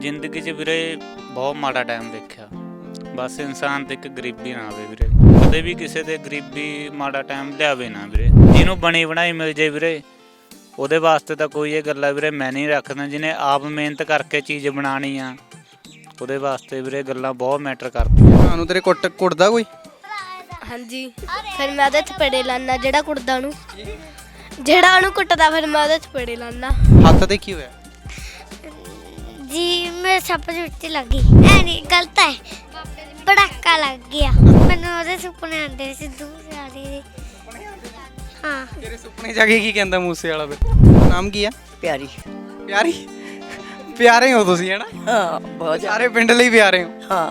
ਜ਼ਿੰਦਗੀ 'ਚ ਵੀਰੇ ਬਹੁਤ ਮਾੜਾ ਟਾਈਮ ਦੇਖਿਆ। ਬਸ ਇਨਸਾਨ ਤੇ ਇੱਕ ਗਰੀਬੀ ਨਾ ਆਵੇ ਵੀਰੇ। ਕਦੇ ਵੀ ਕਿਸੇ ਤੇ ਗਰੀਬੀ ਮਾੜਾ ਟਾਈਮ ਲਿਆਵੇ ਨਾ ਵੀਰੇ। ਜਿਹਨੂੰ ਬਣੀ ਬਣਾਈ ਮਿਲ ਜੇ ਵੀਰੇ ਉਹਦੇ ਵਾਸਤੇ ਤਾਂ ਕੋਈ ਇਹ ਗੱਲਾਂ ਵੀਰੇ ਮੈਂ ਨਹੀਂ ਰੱਖਦਾ ਜਿਹਨੇ ਆਪ ਮਿਹਨਤ ਕਰਕੇ ਚੀਜ਼ ਬਣਾਣੀ ਆ ਉਹਦੇ ਵਾਸਤੇ ਵੀਰੇ ਗੱਲਾਂ ਬਹੁਤ ਮੈਟਰ ਕਰਦੀਆਂ। ਤੁਹਾਨੂੰ ਤੇਰੇ ਕੁੱਟ ਕੁੱਟਦਾ ਕੋਈ? ਹਾਂਜੀ ਫਿਰ ਮੈਂ ਉਹਦੇ ਥਪੜੇ ਲਾਨਾ ਜਿਹੜਾ ਕੁੱਟਦਾ ਉਹਨੂੰ। ਜਿਹੜਾ ਉਹਨੂੰ ਕੁੱਟਦਾ ਫਿਰ ਮੈਂ ਉਹਦੇ ਥਪੜੇ ਲਾਨਾ। ਹੱਥ ਤੇ ਕੀ ਹੋਇਆ? ਜੀ ਮੇਰੇ ਸੱਪ ਦੇ ਲੱਗੀ ਐ ਨਹੀਂ ਗਲਤ ਹੈ ਪੜਾਕਾ ਲੱਗ ਗਿਆ। ਮੈਨੂੰ ਉਹਦੇ ਸੁਪਨੇ ਆਉਂਦੇ ਸੀ ਦੂਰ ਆ ਰਹੀ ਹਾਂ। ਤੇਰੇ ਸੁਪਨੇ ਜਾ ਕੇ ਕੀ ਕਹਿੰਦਾ ਮੂਸੇ ਵਾਲਾ ਫਿਰ? ਨਾਮ ਕੀ ਆ? ਪਿਆਰੀ। ਪਿਆਰੀ? ਪਿਆਰੇ ਹੋ ਤੁਸੀਂ ਹੈਨਾ? ਹਾਂ ਬਹੁਤ ਸਾਰੇ ਪਿੰਡ ਲਈ ਪਿਆਰੇ ਹੋ। ਹਾਂ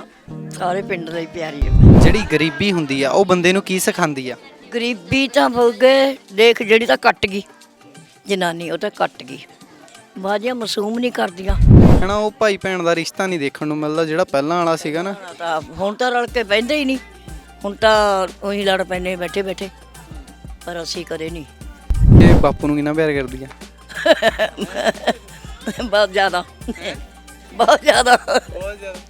ਸਾਰੇ ਪਿੰਡ ਲਈ ਪਿਆਰੀ ਹੈ ਜਿਹੜੀ ਗਰੀਬੀ ਹੁੰਦੀ ਆ ਉਹ ਬੰਦੇ ਨੂੰ ਕੀ ਸਿਖਾਉਂਦੀ ਆ? ਗਰੀਬੀ ਤਾਂ ਹੋ ਗਏ ਦੇਖ ਜਿਹੜੀ ਤਾਂ ਕੱਟ ਗਈ। ਜਨਾਨੀ ਉਹ ਤਾਂ ਕੱਟ ਗਈ। ਬਾਜੀਆਂ ਮਾਸੂਮ ਨਹੀਂ ਕਰਦੀਆਂ। ਹੈਨਾ ਉਹ ਭਾਈ ਭੈਣ ਦਾ ਰਿਸ਼ਤਾ ਨਹੀਂ ਦੇਖਣ ਨੂੰ ਮਿਲਦਾ ਜਿਹੜਾ ਪਹਿਲਾਂ ਵਾਲਾ ਸੀਗਾ ਨਾ। ਹੁਣ ਤਾਂ ਹੁਣ ਤਾਂ ਰਲ ਕੇ ਬਹਿੰਦੇ ਹੀ ਨਹੀਂ। ਹੁਣ ਤਾਂ ਉਹੀ ਲੜ ਪੈਨੇ ਬੈਠੇ ਬੈਠੇ। ਪਰ ਅਸੀਂ ਕਦੇ ਨਹੀਂ। ਇਹ ਬਾਪੂ ਨੂੰ ਕਿੰਨਾ ਪਿਆਰ ਕਰਦੀ ਆ? ਬਹੁਤ ਜ਼ਿਆਦਾ। ਬਹੁਤ ਜ਼ਿਆਦਾ।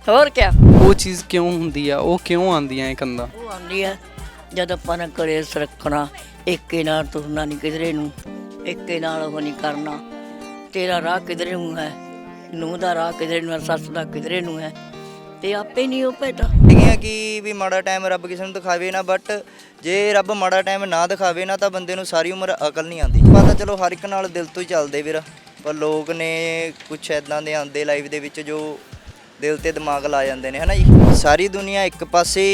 ਹੋਰ ਕੀ ਉਹ ਚੀਜ਼ ਕਿਉਂ ਹੁੰਦੀ ਆ? ਉਹ ਕਿਉਂ ਆਉਂਦੀਆਂ ਇਹ ਕੰਦਾ ਉਹ ਆਉਂਦੀ ਹੈ ਜਦ ਆਪਾਂ ਨੇ ਕੜੇ ਰੱਖਣਾ ਏਕੇ ਨਾਲ ਤੁਰਨਾ ਨਹੀਂ ਕਿਧਰੇ ਨੂੰ ਏਕੇ ਨਾਲ ਉਹ ਨਹੀਂ ਕਰਨਾ। ਤੇਰਾ ਰਾਹ ਕਿਧਰੇ ਨੂੰ ਹੈ? ਨੂੰਹ ਦਾ ਰਾਹ ਕਿਧਰੇ ਨੂੰ ਹੈ? ਸੱਸ ਦਾ ਕਿਧਰੇ ਨੂੰ ਹੈ? ਤੇ ਆਪੇ ਨਹੀਂ ਉਹ ਭੇਟਾ ਹੈਗੀਆਂ ਕਿ ਵੀ ਮਾੜਾ ਟਾਈਮ ਰੱਬ ਕਿਸੇ ਨੂੰ ਦਿਖਾਵੇ ਨਾ ਬਟ ਜੇ ਰੱਬ ਮਾੜਾ ਟਾਈਮ ਨਾ ਦਿਖਾਵੇ ਨਾ, ਤਾਂ ਬੰਦੇ ਨੂੰ ਸਾਰੀ ਉਮਰ ਅਕਲ ਨਹੀਂ ਆਉਂਦੀ। ਪਤਾ ਚਲੋ ਹਰ ਇੱਕ ਨਾਲ ਦਿਲ ਤੋਂ ਹੀ ਚੱਲਦੇ ਵੀਰ ਪਰ ਲੋਕ ਨੇ ਕੁਛ ਐਦਾਂ ਦੇ ਆਉਂਦੇ ਲਾਈਫ ਦੇ ਵਿੱਚ ਜੋ ਦਿਲ ਤੇ ਦਿਮਾਗ ਲਾ ਜਾਂਦੇ ਨੇ, ਹਨਾ ਜੀ? ਸਾਰੀ ਦੁਨੀਆ ਇੱਕ ਪਾਸੇ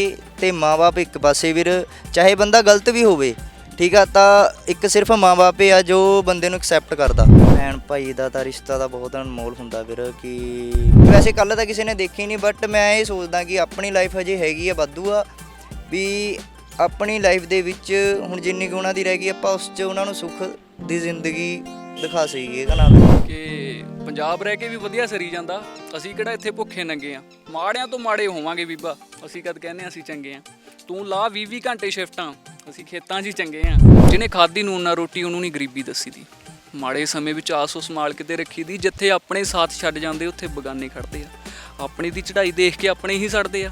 ਤੇ ਮਾਪੇ ਇੱਕ ਪਾਸੇ ਵੀਰ ਚਾਹੇ ਬੰਦਾ ਗਲਤ ਵੀ ਹੋਵੇ ਠੀਕ ਆ, ਤਾਂ ਇੱਕ ਸਿਰਫ ਮਾਪੇ ਆ ਜੋ ਬੰਦੇ ਨੂੰ ਐਕਸੈਪਟ ਕਰਦਾ। ਭੈਣ ਭਾਈ ਦਾ ਤਾਂ ਰਿਸ਼ਤਾ ਦਾ ਬਹੁਤ ਅਨਮੋਲ ਹੁੰਦਾ ਵੀਰ, ਕਿ ਵੈਸੇ ਕੱਲ ਤਾਂ ਕਿਸੇ ਨੇ ਦੇਖੀ ਨਹੀਂ ਬਟ ਮੈਂ ਇਹ ਸੋਚਦਾ ਕਿ ਆਪਣੀ ਲਾਈਫ ਹਜੇ ਹੈਗੀ ਆ, ਵਾਧੂ ਆ। ਵੀ ਆਪਣੀ ਲਾਈਫ ਦੇ ਵਿੱਚ ਹੁਣ ਜਿੰਨੀ ਕੁ ਉਹਨਾਂ ਦੀ ਰਹਿ ਗਈ, ਆਪਾਂ ਉਸ 'ਚ ਉਹਨਾਂ ਨੂੰ ਸੁੱਖ ਦੀ ਜ਼ਿੰਦਗੀ ਦਿਖਾ ਸਕੀਏ ਕਿ ਕਿ ਪੰਜਾਬ ਰਹਿ ਕੇ ਵੀ ਵਧੀਆ ਸਰੀ ਜਾਂਦਾ, ਅਸੀਂ ਕਿਹੜਾ ਇੱਥੇ ਭੁੱਖੇ ਨੰਗੇ ਆ। ਮਾੜਿਆਂ ਤੋਂ ਮਾੜੇ ਹੋਵਾਂਗੇ ਬੀਬਾ, ਅਸੀਂ ਕਦ ਕਹਿੰਦੇ ਹਾਂ ਅਸੀਂ ਚੰਗੇ ਆ। ਤੂੰ ਲਾ 20 20 ਘੰਟੇ ਸ਼ਿਫਟਾਂ। ਅਸੀਂ ਖੇਤਾਂ 'ਚ ਹੀ ਚੰਗੇ ਆ। ਜਿਹਨੇ ਖਾਦੀ ਨੂੰ ਨਾ ਰੋਟੀ, ਉਹਨੂੰ ਨਹੀਂ ਗਰੀਬੀ ਦੱਸੀ ਦੀ। ਮਾੜੇ ਸਮੇਂ ਵਿੱਚ ਆਸ ਉਸ ਮਾਲਕ ਤੇ ਰੱਖੀ ਦੀ, ਜਿੱਥੇ ਆਪਣੇ ਸਾਥ ਛੱਡ ਜਾਂਦੇ, ਉੱਥੇ ਬਗਾਨੇ ਖੜਦੇ ਆ। ਆਪਣੀ ਦੀ ਚੜ੍ਹਾਈ ਦੇਖ ਕੇ ਆਪਣੇ ਹੀ ਸੜਦੇ ਆ।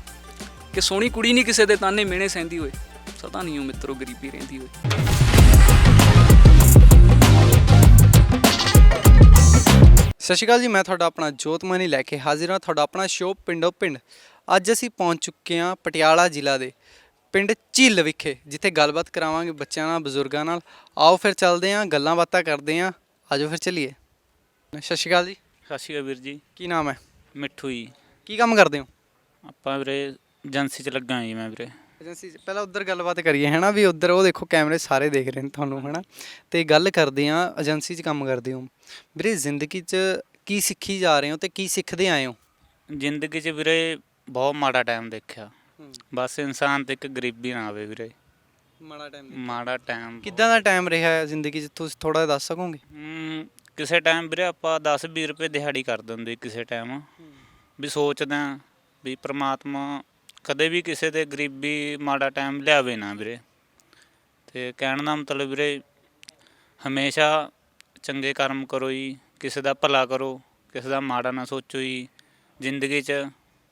ਕਿ ਸੋਹਣੀ ਕੁੜੀ ਨਹੀਂ ਕਿਸੇ ਦੇ ਤਾਨੇ ਮਿਹਣੇ ਸਹਿੰਦੀ ਹੋਏ। ਸਦਾ ਨਹੀਂ ਉਹ ਮਿੱਤਰੋ ਗਰੀਬੀ ਰਹਿੰਦੀ ਹੋਏ। ਸਤਿ ਸ਼੍ਰੀ ਅਕਾਲ ਜੀ, ਮੈਂ ਤੁਹਾਡਾ ਆਪਣਾ ਜੋਤਮਨੀ ਲੈ ਕੇ ਹਾਜ਼ਰ ਹਾਂ। ਤੁਹਾਡਾ ਆਪਣਾ ਸ਼ੋਅ ਪਿੰਡੋ ਪਿੰਡ। ਅੱਜ ਅਸੀਂ ਪਹੁੰਚ ਚੁੱਕੇ ਹਾਂ ਪਟਿਆਲਾ ਜ਼ਿਲ੍ਹਾ ਦੇ। ਪਿੰਡ ਝਿੱਲ ਵਿਖੇ ਜਿੱਥੇ ਗੱਲਬਾਤ ਕਰਾਵਾਂਗੇ ਬੱਚਿਆਂ ਨਾਲ ਬਜ਼ੁਰਗਾਂ ਨਾਲ। ਆਓ ਫਿਰ ਚੱਲਦੇ ਹਾਂ ਗੱਲਾਂ ਬਾਤਾਂ ਕਰਦੇ ਹਾਂ। ਆਜੋ ਫਿਰ ਚੱਲੀਏ। ਸਤਿ ਸ਼੍ਰੀ ਅਕਾਲ ਜੀ। ਸਤਿ ਸ਼੍ਰੀ ਅਕਾਲ ਵੀਰ ਜੀ। ਕੀ ਨਾਮ ਹੈ? ਮਿੱਠੂ ਜੀ। ਕੀ ਕੰਮ ਕਰਦੇ ਹੋ? ਆਪਾਂ ਵੀਰੇ ਏਜੰਸੀ 'ਚ ਲੱਗਾ ਜੀ ਮੈਂ ਵੀਰੇ। ਏਜੰਸੀ 'ਚ ਪਹਿਲਾਂ ਉੱਧਰ ਗੱਲਬਾਤ ਕਰੀਏ ਹੈਨਾ? ਵੀ ਉੱਧਰ ਉਹ ਦੇਖੋ ਕੈਮਰੇ ਸਾਰੇ ਦੇਖ ਰਹੇ ਨੇ ਤੁਹਾਨੂੰ ਹੈਨਾ? ਤੇ ਗੱਲ ਕਰਦੇ ਹਾਂ ਏਜੰਸੀ 'ਚ ਕੰਮ ਕਰਦੇ ਹੋ। ਵੀਰੇ ਜ਼ਿੰਦਗੀ 'ਚ ਕੀ ਸਿੱਖੀ ਜਾ ਰਹੇ ਹੋ ਤੇ ਕੀ ਸਿੱਖਦੇ ਆਏ ਹੋ? ਜ਼ਿੰਦਗੀ 'ਚ ਵੀਰੇ ਬਹੁਤ ਮਾੜਾ ਟਾਈਮ ਦੇਖਿਆ। ਬਸ ਇਨਸਾਨ ਤੇ ਇੱਕ ਗਰੀਬੀ ਨਾ ਆਵੇ ਵੀਰੇ। ਮਾੜਾ ਟਾਈਮ ਮਾੜਾ ਟਾਈਮ ਕਿੱਦਾਂ ਦਾ ਟਾਈਮ ਰਿਹਾ ਹੈ ਜ਼ਿੰਦਗੀ 'ਚ? ਤੁਸੀਂ ਥੋੜਾ ਦੱਸ ਸਕੋਗੇ? ਹਮ, ਕਿਸੇ ਟਾਈਮ ਵੀਰੇ ਆਪਾਂ 10 20 ਰੁਪਏ ਦਿਹਾੜੀ ਕਰ ਦਿੰਦੇ ਕਿਸੇ ਟਾਈਮ ਵੀ ਸੋਚਦਾ ਵੀ ਪ੍ਰਮਾਤਮਾ ਕਦੇ ਵੀ ਕਿਸੇ ਤੇ ਗਰੀਬੀ ਮਾੜਾ ਟਾਈਮ ਲਿਆਵੇ ਨਾ ਵੀਰੇ। ਤੇ ਕਹਿਣ ਦਾ ਮਤਲਬ ਵੀਰੇ ਹਮੇਸ਼ਾ ਚੰਗੇ ਕਰਮ ਕਰੋ ਜੀ ਕਿਸੇ ਦਾ ਭਲਾ ਕਰੋ ਕਿਸੇ ਦਾ ਮਾੜਾ ਨਾ ਸੋਚੋ ਜੀ। ਜ਼ਿੰਦਗੀ 'ਚ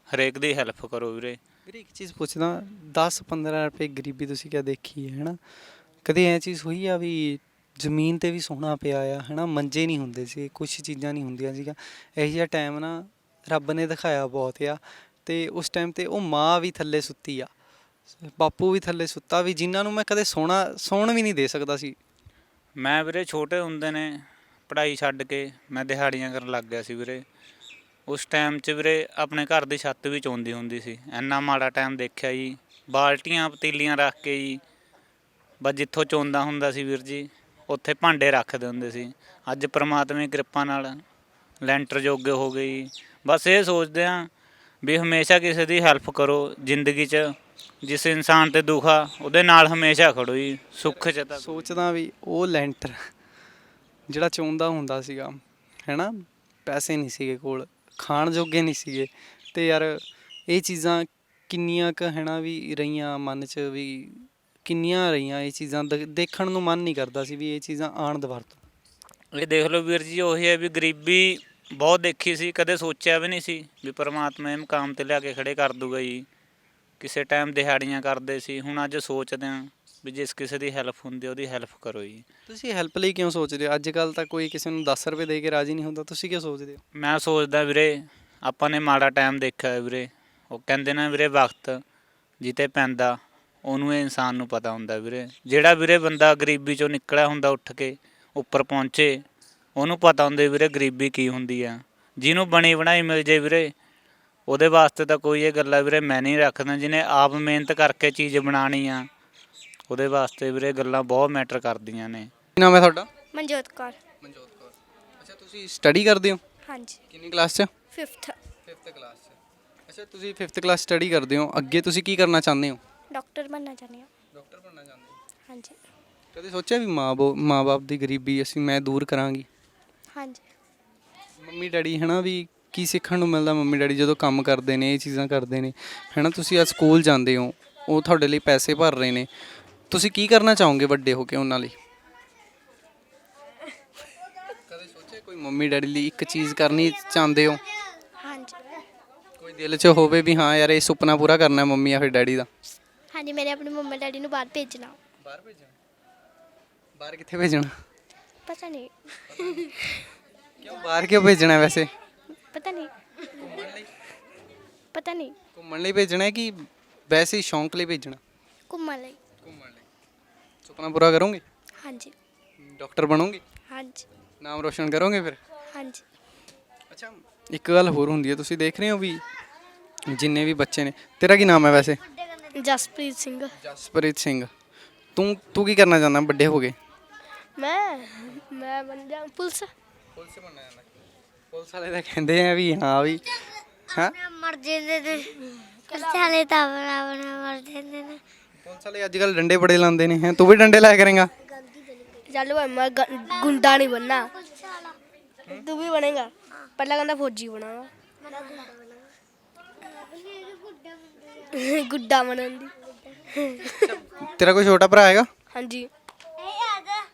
ਹਰੇਕ ਦੀ ਹੈਲਪ ਕਰੋ ਵੀਰੇ। ਵੀਰੇ ਇੱਕ ਚੀਜ਼ ਪੁੱਛਦਾ 10 15 ਰੁਪਏ ਗਰੀਬੀ ਤੁਸੀਂ ਕਿਆ ਦੇਖੀ ਹੈ, ਹੈਨਾ? ਕਦੇ ਐ ਚੀਜ਼ ਹੋਈ ਆ ਵੀ ਜ਼ਮੀਨ ਤੇ ਵੀ ਸੋਹਣਾ ਪਿਆ ਆ, ਹੈਨਾ? ਮੰਜੇ ਨਹੀਂ ਹੁੰਦੇ ਸੀ ਕੁਝ ਚੀਜ਼ਾਂ ਨਹੀਂ ਹੁੰਦੀਆਂ ਸੀਗਾ ਇਹੋ ਜਿਹਾ ਟਾਈਮ ਨਾ ਰੱਬ ਨੇ ਦਿਖਾਇਆ ਬਹੁਤ ਆ ਤੇ ਉਸ ਟਾਈਮ ਤੇ ਉਹ ਮਾਂ ਵੀ ਥੱਲੇ ਸੁੱਤੀ ਆ, ਬਾਪੂ ਵੀ ਥੱਲੇ ਸੁੱਤਾ ਵੀ, ਜਿਨ੍ਹਾਂ ਨੂੰ ਮੈਂ ਕਦੇ ਸੋਣਾ ਸੌਣ ਵੀ ਨਹੀਂ ਦੇ ਸਕਦਾ ਸੀ। ਮੈਂ ਵੀਰੇ ਛੋਟੇ ਹੁੰਦੇ ਨੇ, ਪੜ੍ਹਾਈ ਛੱਡ ਕੇ ਮੈਂ ਦਿਹਾੜੀਆਂ ਕਰਨ ਲੱਗ ਗਿਆ ਸੀ ਵੀਰੇ। ਉਸ ਟਾਈਮ 'ਚ ਵੀਰੇ ਆਪਣੇ ਘਰ ਦੀ ਛੱਤ ਵੀ ਚੋਂਦੀ ਹੁੰਦੀ ਸੀ। ਇੰਨਾ ਮਾੜਾ ਟਾਈਮ ਦੇਖਿਆ ਜੀ। ਬਾਲਟੀਆਂ, ਪਤੀਲੀਆਂ ਰੱਖ ਕੇ ਜੀ। ਬਸ ਜਿੱਥੋਂ ਚੋਂਦਾ ਹੁੰਦਾ ਸੀ ਵੀਰ ਜੀ, ਉੱਥੇ ਭਾਂਡੇ ਰੱਖਦੇ ਹੁੰਦੇ ਸੀ। ਅੱਜ ਪ੍ਰਮਾਤਮਾ ਦੀ ਕਿਰਪਾ ਨਾਲ ਲੈਂਟਰ ਜੋਗੇ ਹੋ ਗਏ ਜੀ। ਬਸ ਇਹ ਸੋਚਦੇ ਆ ਵੀ ਹਮੇਸ਼ਾ ਕਿਸੇ ਦੀ ਹੈਲਪ ਕਰੋ ਜ਼ਿੰਦਗੀ 'ਚ। ਜਿਸ ਇਨਸਾਨ ਤੇ ਦੁੱਖ ਆ, ਉਹਦੇ ਨਾਲ ਹਮੇਸ਼ਾ ਖੜੋ ਜੀ। ਸੁੱਖ 'ਚ ਤਾਂ ਸੋਚਦਾ ਵੀ ਉਹ ਲੈਂਟਰ ਜਿਹੜਾ ਚੋਂਦਾ ਹੁੰਦਾ ਸੀਗਾ, ਹੈਨਾ? ਪੈਸੇ ਨਹੀਂ ਸੀਗੇ ਕੋਲ। ਖਾਣ ਜੋਗੇ ਨਹੀਂ ਸੀਗੇ। ਤੇ ਯਾਰ ਇਹ ਚੀਜ਼ਾਂ ਕਿੰਨੀਆਂ ਕ ਹੈਨਾ ਵੀ ਰਹੀਆਂ ਮਨ 'ਚ ਵੀ ਕਿੰਨੀਆਂ ਰਹੀਆਂ ਇਹ ਚੀਜ਼ਾਂ ਦੇ- ਦੇਖਣ ਨੂੰ ਮਨ ਨਹੀਂ ਕਰਦਾ ਸੀ ਵੀ ਇਹ ਚੀਜ਼ਾਂ ਆਣ ਦਵਾਰ ਤੋਂ। ਇਹ ਦੇਖ ਲਓ ਵੀਰ ਜੀ, ਉਹੀ ਹੈ ਵੀ ਗਰੀਬੀ ਬਹੁਤ ਦੇਖੀ ਸੀ, ਕਦੇ ਸੋਚਿਆ ਵੀ ਨਹੀਂ ਸੀ ਵੀ ਪਰਮਾਤਮਾ ਇਹ ਮੁਕਾਮ ਤੇ ਲਿਆ ਕੇ ਖੜੇ ਕਰ ਦੂਗਾ ਜੀ। ਕਿਸੇ ਟਾਈਮ ਦਿਹਾੜੀਆਂ ਕਰਦੇ ਸੀ, ਹੁਣ ਅੱਜ ਸੋਚਦੇ ਹਾਂ। ਵੀ ਜਿਸ ਕਿਸੇ ਦੀ ਹੈਲਪ ਹੁੰਦੀ ਉਹਦੀ ਹੈਲਪ ਕਰੋ ਜੀ। ਤੁਸੀਂ ਹੈਲਪ ਲਈ ਕਿਉਂ ਸੋਚਦੇ ਹੋ? ਅੱਜ ਕੱਲ ਤਾਂ ਕੋਈ ਕਿਸੇ ਨੂੰ 10 ਰੁਪਏ ਦੇ ਕੇ ਰਾਜੀ ਨਹੀਂ ਹੁੰਦਾ ਤੁਸੀਂ ਕਿਉਂ ਸੋਚਦੇ ਹੋ? ਮੈਂ ਸੋਚਦਾ ਵੀਰੇ ਆਪਾਂ ਨੇ ਮਾੜਾ ਟਾਈਮ ਦੇਖਿਆ ਹੈ ਵੀਰੇ। ਉਹ ਕਹਿੰਦੇ ਨਾ ਵੀਰੇ ਵਕਤ ਜਿੱਤੇ ਪੈਂਦਾ ਉਹਨੂੰ ਇਹ ਇਨਸਾਨ ਨੂੰ ਪਤਾ ਹੁੰਦਾ ਵੀਰੇ। ਜਿਹੜਾ ਵੀਰੇ ਬੰਦਾ ਗਰੀਬੀ ਚੋਂ ਨਿਕਲਿਆ ਹੁੰਦਾ ਉੱਠ ਕੇ ਉੱਪਰ ਪਹੁੰਚੇ ਉਹਨੂੰ ਪਤਾ ਹੁੰਦਾ ਵੀਰੇ ਗਰੀਬੀ ਕੀ ਹੁੰਦੀ ਆ। ਜਿਹਨੂੰ ਬਣੀ ਬਣਾਈ ਮਿਲ ਜੇ ਵੀਰੇ ਉਹਦੇ ਵਾਸਤੇ ਤਾਂ ਕੋਈ ਇਹ ਗੱਲਾਂ ਵੀਰੇ ਮੈਂ ਨਹੀਂ ਰੱਖਦਾ। ਜਿਹਨੇ ਆਪ ਮਿਹਨਤ ਕਰਕੇ ਚੀਜ਼ ਬਣਾਣੀ ਆ ਉਹਦੇ ਵਾਸਤੇ ਵੀਰੇ ਗੱਲਾਂ ਬਹੁਤ ਮੈਟਰ ਕਰਦੀਆਂ ਨੇ। ਕੀ ਨਾਮ ਹੈ ਤੁਹਾਡਾ? ਮਨਜੋਤ ਕੌਰ। ਮਨਜੋਤ ਕੌਰ। ਅੱਛਾ ਤੁਸੀਂ ਸਟੱਡੀ ਕਰਦੇ ਹੋ? ਹਾਂਜੀ। ਕਿੰਨੀ ਕਲਾਸ 'ਚ? 5th 5th ਕਲਾਸ 'ਚ। ਅੱਛਾ ਤੁਸੀਂ 5th ਕਲਾਸ ਸਟੱਡੀ ਕਰਦੇ ਹੋ। ਅੱਗੇ ਤੁਸੀਂ ਕੀ ਕਰਨਾ ਚਾਹੁੰਦੇ ਹੋ? ਡਾਕਟਰ ਬਣਨਾ ਚਾਹੁੰਦੀ ਹਾਂ। ਡਾਕਟਰ ਬਣਨਾ ਚਾਹੁੰਦੇ ਹੋ? ਹਾਂਜੀ। ਕਦੇ ਸੋਚਿਆ ਵੀ ਮਾਂ ਬੋ ਮਾਂ-ਬਾਪ ਦੀ ਗਰੀਬੀ ਅਸੀਂ ਮੈਂ ਦੂਰ ਕਰਾਂਗੀ? ਹਾਂਜੀ। ਮੰਮੀ ਡੈਡੀ ਹਨਾ ਵੀ ਕੀ ਸਿੱਖਣ ਨੂੰ ਮਿਲਦਾ ਮੰਮੀ ਡੈਡੀ ਜਦੋਂ ਕੰਮ ਕਰਦੇ ਨੇ ਇਹ ਚੀਜ਼ਾਂ ਕਰਦੇ ਨੇ। ਹਨਾ ਤੁਸੀਂ ਅੱਜ ਸਕੂਲ ਜਾਂਦੇ ਹੋ ਉਹ ਤੁਹਾਡੇ ਲਈ ਪੈਸੇ ਭਰ ਰਹੇ ਨੇ। ਤੁਸੀਂ ਕੀ ਕਰਨਾ ਚਾਹੋਗੇ ਵੱਡੇ ਹੋ ਕੇ ਉਹਨਾਂ ਲਈ? ਕਦੇ ਸੋਚਿਆ ਕੋਈ ਮੰਮੀ ਡੈਡੀ ਲਈ ਇੱਕ ਚੀਜ਼ ਕਰਨੀ ਚਾਹੁੰਦੇ ਹੋ? ਹਾਂਜੀ। ਕੋਈ ਦਿਲ 'ਚ ਹੋਵੇ ਵੀ ਹਾਂ ਯਾਰ ਇਹ ਸੁਪਨਾ ਪੂਰਾ ਕਰਨਾ ਹੈ ਮੰਮੀ ਜਾਂ ਫਿਰ ਡੈਡੀ ਦਾ? ਹਾਂਜੀ ਮੇਰੇ ਆਪਣੇ ਮੰਮਾ ਡੈਡੀ ਨੂੰ ਬਾਹਰ ਭੇਜਣਾ। ਬਾਹਰ ਭੇਜਣਾ? ਬਾਹਰ ਕਿੱਥੇ ਭੇਜਣਾ? ਪਤਾ ਨਹੀਂ। ਕਿਉਂ ਬਾਹਰ ਕਿਉਂ ਭੇਜਣਾ ਵੈਸੇ? ਪਤਾ ਨਹੀਂ। ਪਤਾ ਨਹੀਂ। ਘੁੰਮਣ ਲਈ ਭੇਜਣਾ ਹੈ ਕਿ ਵੈਸੇ ਹੀ ਸ਼ੌਂਕ ਲਈ ਭੇਜਣਾ? ਘੁੰਮਣ ਲਈ। ਘੁੰਮਣ ਲਈ। ਸੁਪਨਾ ਪੂਰਾ ਕਰੋਗੇ? ਹਾਂਜੀ। ਡਾਕਟਰ ਬਣੋਗੇ? ਹਾਂਜੀ। ਨਾਮ ਰੋਸ਼ਨ ਕਰੋਗੇ ਫਿਰ? ਹਾਂਜੀ। ਅੱਛਾ ਇੱਕ ਗੱਲ ਹੋਰ ਹੁੰਦੀ ਹੈ ਤੁਸੀਂ ਦੇਖ ਰਹੇ ਹੋ ਵੀ ਜਿੰਨੇ ਵੀ ਬੱਚੇ ਨੇ ਤੇਰਾ ਕੀ ਨਾਮ ਹੈ ਵੈਸੇ? ਜਸਪ੍ਰੀਤ ਸਿੰਘ। ਜਸਪ੍ਰੀਤ ਸਿੰਘ। ਤੂੰ ਤੂੰ ਕੀ ਕਰਨਾ ਚਾਹੁੰਦਾ ਵੱਡੇ ਹੋ ਕੇ? ਮੈਂ ਮੈਂ ਬਣ ਜਾ ਪੁਲਿਸ। ਪੁਲਿਸ ਬਣਨਾ ਚਾਹੁੰਦਾ। ਪੁਲਿਸ ਵਾਲੇ ਤਾਂ ਕਹਿੰਦੇ ਆ ਵੀ ਹਾਂ ਵੀ ਹਾਂ? ਮਰ ਜਾਂਦੇ ਨੇ। ਚਾਲੇ ਤਾਂ ਬਣਾ ਬਣਾ ਮਰ ਜਾਂਦੇ ਨੇ। ਪੁਲਿਸ ਵਾਲੇ ਅੱਜ ਕੱਲ ਡੰਡੇ ਬੜੇ ਲਾਉਂਦੇ ਨੇ? ਹੈਂ? ਤੂੰ ਵੀ ਡੰਡੇ ਲਾਇਆ ਕਰੇਗਾ? ਚੱਲ ਭਾਈ ਮੈਂ ਗ- ਗੁੰਡਾ ਨਹੀਂ ਬਣਨਾ ਤੂੰ ਵੀ ਬਣੇਗਾ। ਪਹਿਲਾਂ ਕਹਿੰਦਾ ਫੌਜੀ ਬਣਾਗਾ ਗੁੱਡਾ ਬਣਨ ਦੀ। ਤੇਰਾ ਕੋਈ ਛੋਟਾ ਭਰਾ ਹੈਗਾ? ਹਾਂਜੀ।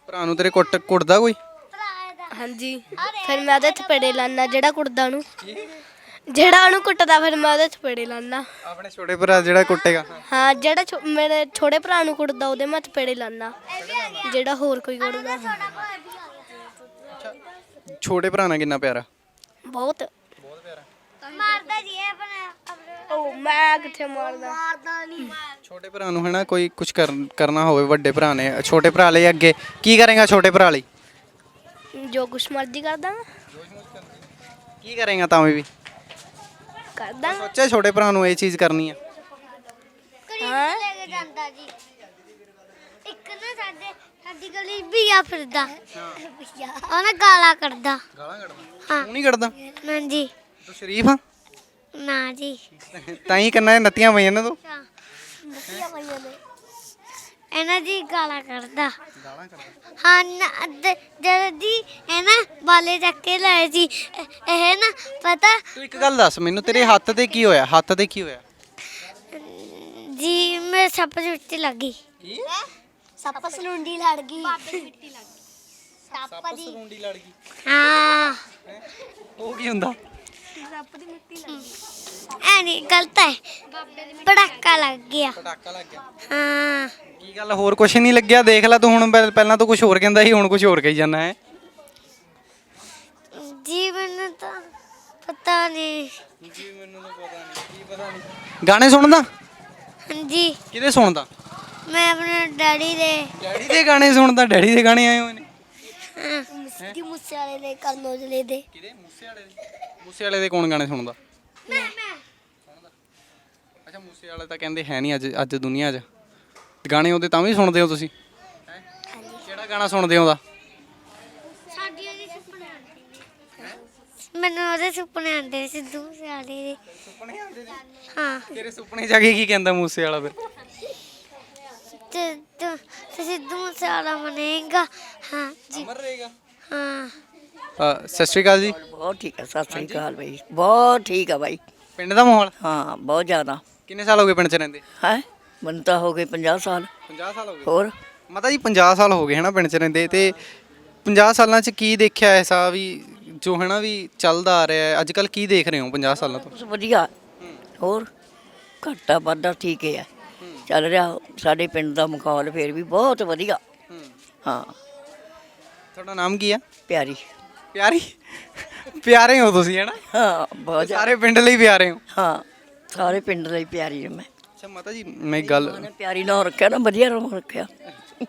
ਭਰਾ ਨੂੰ ਤੇਰੇ ਕੁੱਟ ਕੁੱਟਦਾ ਕੋਈ? ਹਾਂਜੀ। ਫਿਰ ਮੈਂ ਉਹਦੇ ਥਪੇੜੇ ਲਾਨਾ ਜਿਹੜਾ ਕੁੱਟਦਾ ਨੂੰ ਜਿਹੜਾ ਉਹਨੂੰ ਕੁੱਟਦਾ ਫਿਰ ਮੈਂ ਉਹਦੇ ਥਪੇੜੇ ਲਾਨਾ ਆਪਣੇ ਛੋਟੇ ਭਰਾ ਜਿਹੜਾ ਕੁੱਟੇਗਾ। ਹਾਂ ਜਿਹੜਾ ਛੋ- ਮੇਰੇ ਛੋਟੇ ਭਰਾ ਨੂੰ ਕੁੱਟਦਾ ਉਹਦੇ ਮੈਂ ਥਪੇੜੇ ਲਾਨਾ ਜਿਹੜਾ ਹੋਰ ਕੋਈ ਕੁੱਟਦਾ। ਛੋਟੇ ਭਰਾ ਨਾਲ ਕਿੰਨਾ ਪਿਆਰਾ ਬਹੁਤ। ਮਾਰਦਾ ਜੀ ਇਹ ਆਪਣਾ ਉਹ ਮੈਂ ਕਿੱਥੇ ਮਾਰਦਾ? ਮਾਰਦਾ ਨਹੀਂ। ਛੋਟੇ ਭਰਾ ਨੂੰ ਹੈਨਾ ਕੋਈ ਕੁਝ ਕਰਨਾ ਹੋਵੇ ਵੱਡੇ ਭਰਾ ਨੇ। ਛੋਟੇ ਭਰਾ ਲਈ ਅੱਗੇ ਕੀ ਕਰੇਗਾ ਛੋਟੇ ਭਰਾ ਲਈ? ਜੋ ਕੁਛ ਮਰਜ਼ੀ ਕਰਦਾ ਮੈਂ। ਕੀ ਕਰੇਗਾ ਤਾਂ ਵੀ? ਕਰਦਾ। ਸੋਚਿਆ ਛੋਟੇ ਭਰਾ ਨੂੰ ਇਹ ਚੀਜ਼ ਕਰਨੀ ਆ? ਹਾਂ? ਲੈ ਕੇ ਜਾਂਦਾ ਜੀ। ਇੱਕ ਨਾ ਸਾਡੇ ਸਾਡੀ ਗਲੀ ਵੀ ਆ ਫਿਰਦਾ ਉਹ ਨਾ ਗਾਲਾਂ ਕੱਢਦਾ। ਗਾਲਾਂ ਕੱਢਦਾ? ਹਾਂ। ਤੂੰ ਨਹੀਂ ਕੱਢਦਾ? ਨਾ ਜੀ। ਤੂੰ ਸ਼ਰੀਫ ਆ? ਨਾ ਜੀ। ਤਾਂ ਹੀ ਕੰਨਾਂ 'ਚ ਨੱਤੀਆਂ ਪਈਆਂ ਨੇ ਤੂੰ। ਇਹਨਾਂ ਦੀ ਗਾਲਾਂ ਕੱਢਦਾ ਹਾਂ ਜਦ ਇਹ ਨਾ ਬਾਲੇ ਚੱਕ ਕੇ ਲਾਏ ਸੀ ਇਹ- ਇਹ ਨਾ ਪਤਾ ਤੂੰ ਇੱਕ ਗੱਲ ਦੱਸ ਮੈਨੂੰ ਤੇਰੇ ਹੱਥ ਤੇ ਕੀ ਹੋਇਆ? ਹੱਥ ਤੇ ਕੀ ਹੋਇਆ? ਜੀ ਮੇਰੇ ਸੱਪ ਦੀ ਮਿੱਟੀ ਲੱਗ ਗਈ। ਸੱਪ ਸਲੁੰਡੀ ਲੜ ਗਈ। ਸੱਪ ਦੀ ਸਰੂੰਡੀ ਲੜ ਗਈ। ਹਾਂ? ਉਹ ਕੀ ਹੁੰਦਾ? ਐ ਨਹੀਂ ਗਲਤ ਹੈ ਪੜਾਕਾ ਲੱਗ ਗਿਆ। ਪਟਾਕਾ ਲੱਗ ਗਿਆ। ਹਾਂ। ਕੀ ਗੱਲ ਹੋਰ ਕੁਝ ਨਹੀਂ ਲੱਗਿਆ? ਦੇਖ ਲੈ ਤੂੰ ਹੁਣ ਪਹਿ- ਪਹਿਲਾਂ ਤੂੰ ਕੁਝ ਹੋਰ ਕਹਿੰਦਾ ਸੀ ਹੁਣ ਕੁਝ ਹੋਰ ਕਹੀ ਜਾਂਦਾ ਹੈ। ਜੀ ਮੈਨੂੰ ਤਾਂ ਪਤਾ ਨਹੀਂ ਜੀ ਮੈਨੂੰ ਤਾਂ ਪਤਾ ਨਹੀਂ ਕੀ ਪਤਾ ਨਹੀਂ ਗਾਣੇ ਸੁਣਦਾ? ਹਾਂਜੀ। ਕਿਹਦੇ ਸੁਣਦਾ? ਮੈਂ ਆਪਣੇ ਡੈਡੀ ਦੇ। ਡੈਡੀ ਦੇ ਗਾਣੇ ਸੁਣਦਾ? ਡੈਡੀ ਦੇ ਗਾਣੇ ਆਏ ਹੋਏ ਨੇ। ਮੁਸਕੀ ਮੁੱਸੇ ਵਾਲੇ ਦੇ ਕਰਨੋਜਲੇ ਦੇ। ਕਿਹਦੇ? ਮੂਸੇ ਵਾਲੇ ਦੇ। ਮੂਸੇ ਵਾਲੇ ਦੇ ਕੌਣ ਗਾਣੇ ਸੁਣਦਾ? ਮੈਂ। ਮੈਂ ਅੱਛਾ ਮੂਸੇ ਵਾਲੇ ਤਾਂ ਕਹਿੰਦੇ ਹੈ ਨਹੀਂ ਅੱਜ ਅੱਜ ਦੁਨੀਆ 'ਚ। ਗਾਣੇ ਉਹਦੇ ਤਾਂ ਵੀ ਸੁਣਦੇ ਹੋ ਤੁਸੀਂ? ਹੈਂ? ਕਿਹੜਾ ਗਾਣਾ ਸੁਣਦੇ ਹੋ ਉਹਦਾ? ਸਾਡੀ ਉਹਦੀ ਸੁਪਨੇ ਆਉਂਦੇ ਨੇ। ਮੈਨੂੰ ਉਹਦੇ ਸੁਪਨੇ ਆਉਂਦੇ ਨੇ ਸਿੱਧੂ ਮੂਸੇਵਾਲੇ ਦੇ। ਸੁਪਨੇ ਆਉਂਦੇ ਨੇ? ਹਾਂ। ਤੇਰੇ ਸੁਪਨੇ ਜਾ ਕੇ ਕੀ ਕਹਿੰਦਾ ਮੂਸੇ ਵਾਲਾ ਫਿਰ? ਤੇ ਤੂੰ ਤੇ ਸਿੱਧੂ ਮੂਸੇਵਾਲਾ ਬਣੇਗਾ ਹਾਂ ਜੀ। ਅਮਰ ਰਹੇਗਾ? ਹਾਂ। ਸਤਿ ਸ਼੍ਰੀ ਅਕਾਲ ਜੀ। ਬਹੁਤ ਠੀਕ ਹੈ ਸਤਿ ਸ੍ਰੀ ਅਕਾਲ ਬਈ। ਬਹੁਤ ਠੀਕ ਹੈ ਬਾਈ। ਪਿੰਡ ਦਾ ਮਾਹੌਲ? ਹਾਂ ਬਹੁਤ ਜ਼ਿਆਦਾ। ਕਿੰਨੇ ਸਾਲ ਹੋ ਗਏ ਪਿੰਡ 'ਚ ਰਹਿੰਦੇ? ਹੈ? ਮੈਨੂੰ ਤਾਂ ਹੋ ਗਏ 50 ਸਾਲ। 50 ਸਾਲ ਹੋ ਗਏ? ਹੋਰ? ਮਾਤਾ ਜੀ 50 ਸਾਲ ਹੋ ਗਏ ਹਨਾ ਪਿੰਡ 'ਚ ਰਹਿੰਦੇ ਤੇ 50 ਸਾਲਾਂ 'ਚ ਕੀ ਦੇਖਿਆ ਐਸਾ ਵੀ ਜੋ ਹੈ ਨਾ ਵੀ ਚੱਲਦਾ ਆ ਰਿਹਾ ਹੈ? ਅੱਜ ਕੱਲ ਕੀ ਦੇਖ ਰਹੇ ਹੋ 50 ਸਾਲਾਂ ਤੋਂ? ਵਧੀਆ। ਹੋਰ? ਘਾਟਾ ਵਾਧਾ ਠੀਕ ਹੈ ਚੱਲ ਰਿਹਾ ਸਾਡੇ ਪਿੰਡ ਦਾ ਮਾਹੌਲ ਫੇਰ ਵੀ ਬਹੁਤ ਵਧੀਆ। ਹਾਂ। ਤੁਹਾਡਾ ਨਾਮ ਕੀ ਆ? ਪਿਆਰੀ। ਪਿਆਰੀ? ਪਿਆਰੇ ਹੋ ਤੁਸੀਂ ਹੈ ਨਾ? ਹਾਂ ਬਹੁਤ ਜ਼ਿਆਦਾ। ਸਾਰੇ ਪਿੰਡ ਲਈ ਪਿਆਰੇ ਹੋ। ਹਾਂ ਸਾਰੇ ਪਿੰਡ ਲਈ ਪਿਆਰੀ ਹਾਂ ਮੈਂ। ਅੱਛਾ ਮਾਤਾ ਜੀ ਮੈਂ ਇੱਕ ਗੱਲ ਉਹਨੇ ਪਿਆਰੀ ਨਾਮ ਰੱਖਿਆ ਨਾ ਵਧੀਆ ਨਾਮ ਰੱਖਿਆ।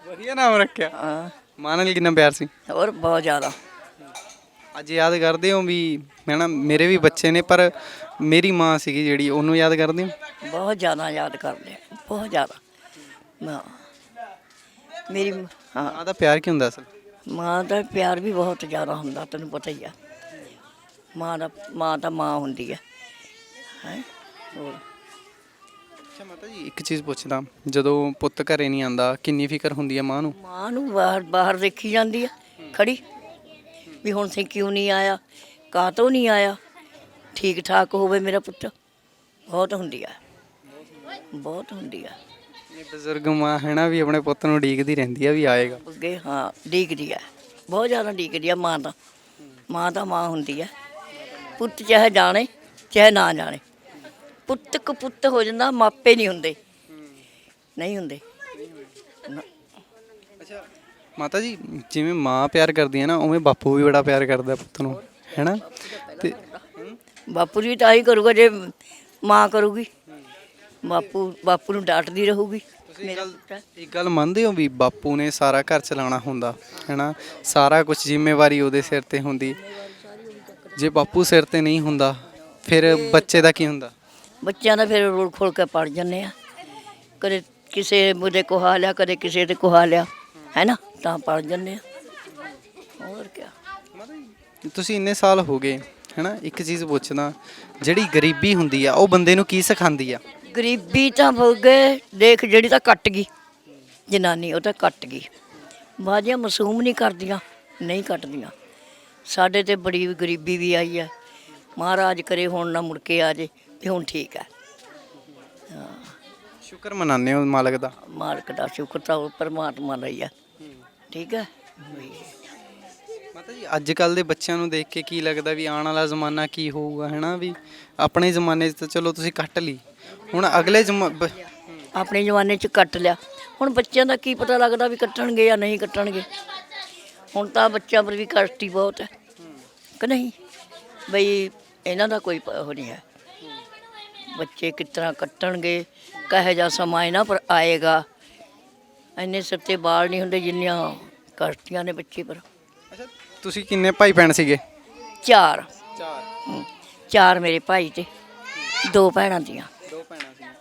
ਵਧੀਆ ਨਾਮ ਰੱਖਿਆ? ਹਾਂ। ਮਾਂ ਨਾਲ ਕਿੰਨਾ ਪਿਆਰ ਸੀ? ਹੋਰ ਬਹੁਤ ਜ਼ਿਆਦਾ। ਅੱਜ ਯਾਦ ਕਰਦੇ ਹੋ ਵੀ ਹੈ ਨਾ ਮੇਰੇ ਵੀ ਬੱਚੇ ਨੇ ਪਰ ਮੇਰੀ ਮਾਂ ਸੀਗੀ ਜਿਹੜੀ ਉਹਨੂੰ ਯਾਦ ਕਰਦੇ ਹੋ? ਬਹੁਤ ਜ਼ਿਆਦਾ ਯਾਦ ਕਰਦੇ ਆ, ਬਹੁਤ ਜ਼ਿਆਦਾ। ਹਾਂ। ਮੇਰੀ ਹਾਂ। ਮਾਂ ਦਾ ਪਿਆਰ ਕੀ ਹੁੰਦਾ ਅਸਲ? ਮਾਂ ਦਾ ਪਿਆਰ ਵੀ ਬਹੁਤ ਜ਼ਿਆਦਾ ਹੁੰਦਾ ਤੈਨੂੰ ਪਤਾ ਹੀ ਆ। ਮਾਂ ਦਾ ਮਾਂ ਤਾਂ ਮਾਂ ਹੁੰਦੀ ਹੈ ਹੈ? ਹੋਰ। ਅੱਛਾ ਮਾਤਾ ਜੀ ਇੱਕ ਚੀਜ਼ ਪੁੱਛਦਾ ਜਦੋਂ ਪੁੱਤ ਘਰੇ ਨਹੀਂ ਆਂਦਾ ਕਿੰਨੀ ਫਿਕਰ ਹੁੰਦੀ ਹੈ ਮਾਂ ਨੂੰ? ਮਾਂ ਨੂੰ ਬਾਹਰ ਬਾਹਰ ਦੇਖੀ ਜਾਂਦੀ ਆ ਖੜੀ। ਵੀ ਹੁਣ ਸੇ ਕਿਉਂ ਨਹੀਂ ਆਇਆ? ਕਾਤੋਂ ਨਹੀਂ ਆਇਆ? ਠੀਕ ਠਾਕ ਹੋਵੇ ਮੇਰਾ ਪੁੱਤ। ਬਹੁਤ ਹੁੰਦੀ ਆ। ਬਹੁਤ ਹੁੰਦੀ ਆ। ਇਹ ਬਜ਼ੁਰਗ ਮਾਂ ਹੈ ਨਾ ਵੀ ਆਪਣੇ ਪੁੱਤ ਨੂੰ ਡੀਕਦੀ ਰਹਿੰਦੀ ਆ ਵੀ ਆਏਗਾ। ਅੱਗੇ ਹਾਂ ਡੀਕਦੀ ਆ। ਬਹੁਤ ਜ਼ਿਆਦਾ ਡੀਕਦੀ ਆ ਮਾਂ ਤਾਂ। ਮਾਂ ਤਾਂ ਮਾਂ ਹੁੰਦੀ ਆ। ਪੁੱਤ ਚਾਹੇ ਜਾਣੇ ਚਾਹੇ ਨਾ ਜਾਣੇ। ਪੁੱਤ ਪੁੱਤ ਹੋ ਜਾਂਦਾ ਮਾਪੇ ਨਹੀਂ ਹੁੰਦੇ। ਨਹੀਂ ਹੁੰਦੇ। ਮਾਤਾ ਜੀ ਜਿਵੇਂ ਮਾਂ ਪਿਆਰ ਕਰਦੀ ਹੈ ਨਾ ਉਵੇਂ ਬਾਪੂ ਵੀ ਬੜਾ ਪਿਆਰ ਕਰਦਾ ਪੁੱਤ ਨੂੰ ਹੈ ਨਾ ਤੇ ਬਾਪੂ ਜੀ ਤਾਂ ਹੀ ਕਰੂਗਾ ਜੇ ਮਾਂ ਕਰੂਗੀ। ਬਾਪੂ ਬਾਪੂ ਨੂੰ ਡਾਂਟਦੀ ਰਹੂਗੀ। ਮੇਰਾ ਪੁੱਤ। ਇੱਕ ਗੱਲ ਮੰਨਦੇ ਹੋ ਵੀ ਬਾਪੂ ਨੇ ਸਾਰਾ ਘਰ ਚਲਾਉਣਾ ਹੁੰਦਾ ਹੈ ਨਾ ਸਾਰਾ ਕੁਝ ਜ਼ਿੰਮੇਵਾਰੀ ਉਹਦੇ ਸਿਰ ਤੇ ਹੁੰਦੀ। ਜੇ ਬਾਪੂ ਸਿਰ ਤੇ ਨਹੀਂ ਹੁੰਦਾ ਫਿਰ ਬੱਚੇ ਦਾ ਕੀ ਹੁੰਦਾ? ਬੱਚਿਆਂ ਦਾ ਫਿਰ ਰੋਲ ਖੋਲ ਕੇ ਪੜ ਜੰਨੇ ਆ। ਕਦੇ ਕਿਸੇ ਮੁੰਡੇ ਕੋਹਾ ਲਿਆ ਕਦੇ ਕਿਸੇ ਦੇ ਕੋਹਾ ਲਿਆ ਹੈ ਨਾ ਤਾਂ ਪੜ ਜੰਨੇ ਆ। ਹੋਰ ਕੀ ਤੁਸੀਂ ਇੰਨੇ ਸਾਲ ਹੋ ਗਏ ਹੈ ਨਾ ਇੱਕ ਚੀਜ਼ ਪੁੱਛਦਾ ਜਿਹੜੀ ਗਰੀਬੀ ਹੁੰਦੀ ਆ ਉਹ ਬੰਦੇ ਨੂੰ ਕੀ ਸਿਖਾਉਂਦੀ ਆ? ਗਰੀਬੀ ਤਾਂ ਗਏ ਦੇਖ ਜਿਹੜੀ ਤਾਂ ਕੱਟ ਗਈ ਜਨਾਨੀ ਉਹ ਤਾਂ ਕੱਟ ਗਈ। ਬਾਜੀਆਂ ਮਾਸੂਮ ਨਹੀਂ ਕਰਦੀਆਂ ਨਹੀਂ ਕੱਟਦੀਆਂ। ਸਾਡੇ ਤੇ ਬੜੀ ਗਰੀਬੀ ਵੀ ਆਈ ਹੈ ਮਹਾਰਾਜ ਕਰੇ ਹੁਣ ਨਾ ਮੁੜ ਕੇ ਆ ਜੇ ਤੇ ਹੁਣ ਠੀਕ ਹੈ। ਸ਼ੁਕਰ ਮਨਾਉਂਦੇ ਹੋ ਮਾਲਕ ਦਾ? ਮਾਲਕ ਦਾ ਸ਼ੁਕਰ ਤਾਂ ਉਹ ਪਰਮਾਤਮਾ ਦਾ ਹੀ ਹੈ ਠੀਕ ਹੈ ਮਾਤਾ ਜੀ ਅੱਜ ਕੱਲ ਦੇ ਬੱਚਿਆਂ ਨੂੰ ਦੇਖ ਕੇ ਕੀ ਲੱਗਦਾ ਵੀ ਆਉਣ ਵਾਲਾ ਜ਼ਮਾਨਾ ਕੀ ਹੋਊਗਾ ਹੈ ਨਾ ਵੀ? ਆਪਣੇ ਜ਼ਮਾਨੇ 'ਚ ਤਾਂ ਚਲੋ ਤੁਸੀਂ ਕੱਟ ਲਈ। ਹੁਣ ਅਗਲੇ ਜ਼ਮਾ- ਬ- ਆਪਣੇ ਜਮਾਨੇ 'ਚ ਕੱਟ ਲਿਆ। ਹੁਣ ਬੱਚਿਆਂ ਦਾ ਕੀ ਪਤਾ ਲੱਗਦਾ ਵੀ ਕੱਟਣਗੇ ਜਾਂ ਨਹੀਂ ਕੱਟਣਗੇ। ਹੁਣ ਤਾਂ ਬੱਚਿਆਂ ਪਰ ਵੀ ਕਸ਼ਟੀ ਬਹੁਤ ਹੈ। ਕਿ ਨਹੀਂ? ਬਈ ਇਹਨਾਂ ਦਾ ਕੋਈ ਪ- ਉਹ ਨਹੀਂ ਹੈ। ਬੱਚੇ ਕਿਸ ਤਰ੍ਹਾਂ ਕੱਟਣਗੇ? ਕਹੇ ਜਾ ਸਮਾਂ ਇਹਨਾਂ ਪਰ ਆਏਗਾ? ਇੰਨੇ ਸਿਰ ਤੇ ਬਾਲ ਨਹੀਂ ਹੁੰਦੇ ਜਿੰਨੀਆਂ ਕਸ਼ਤੀਆਂ ਨੇ ਬੱਚੇ ਪਰ। ਅੱਛਾ ਤੁਸੀਂ ਕਿੰਨੇ ਭਾਈ ਭੈਣ ਸੀਗੇ? ਚਾਰ। ਚਾਰ। ਹਮ, ਚਾਰ ਮੇਰੇ ਭਾਈ ਤੇ ਦੋ ਭੈਣਾਂ ਦੀਆਂ।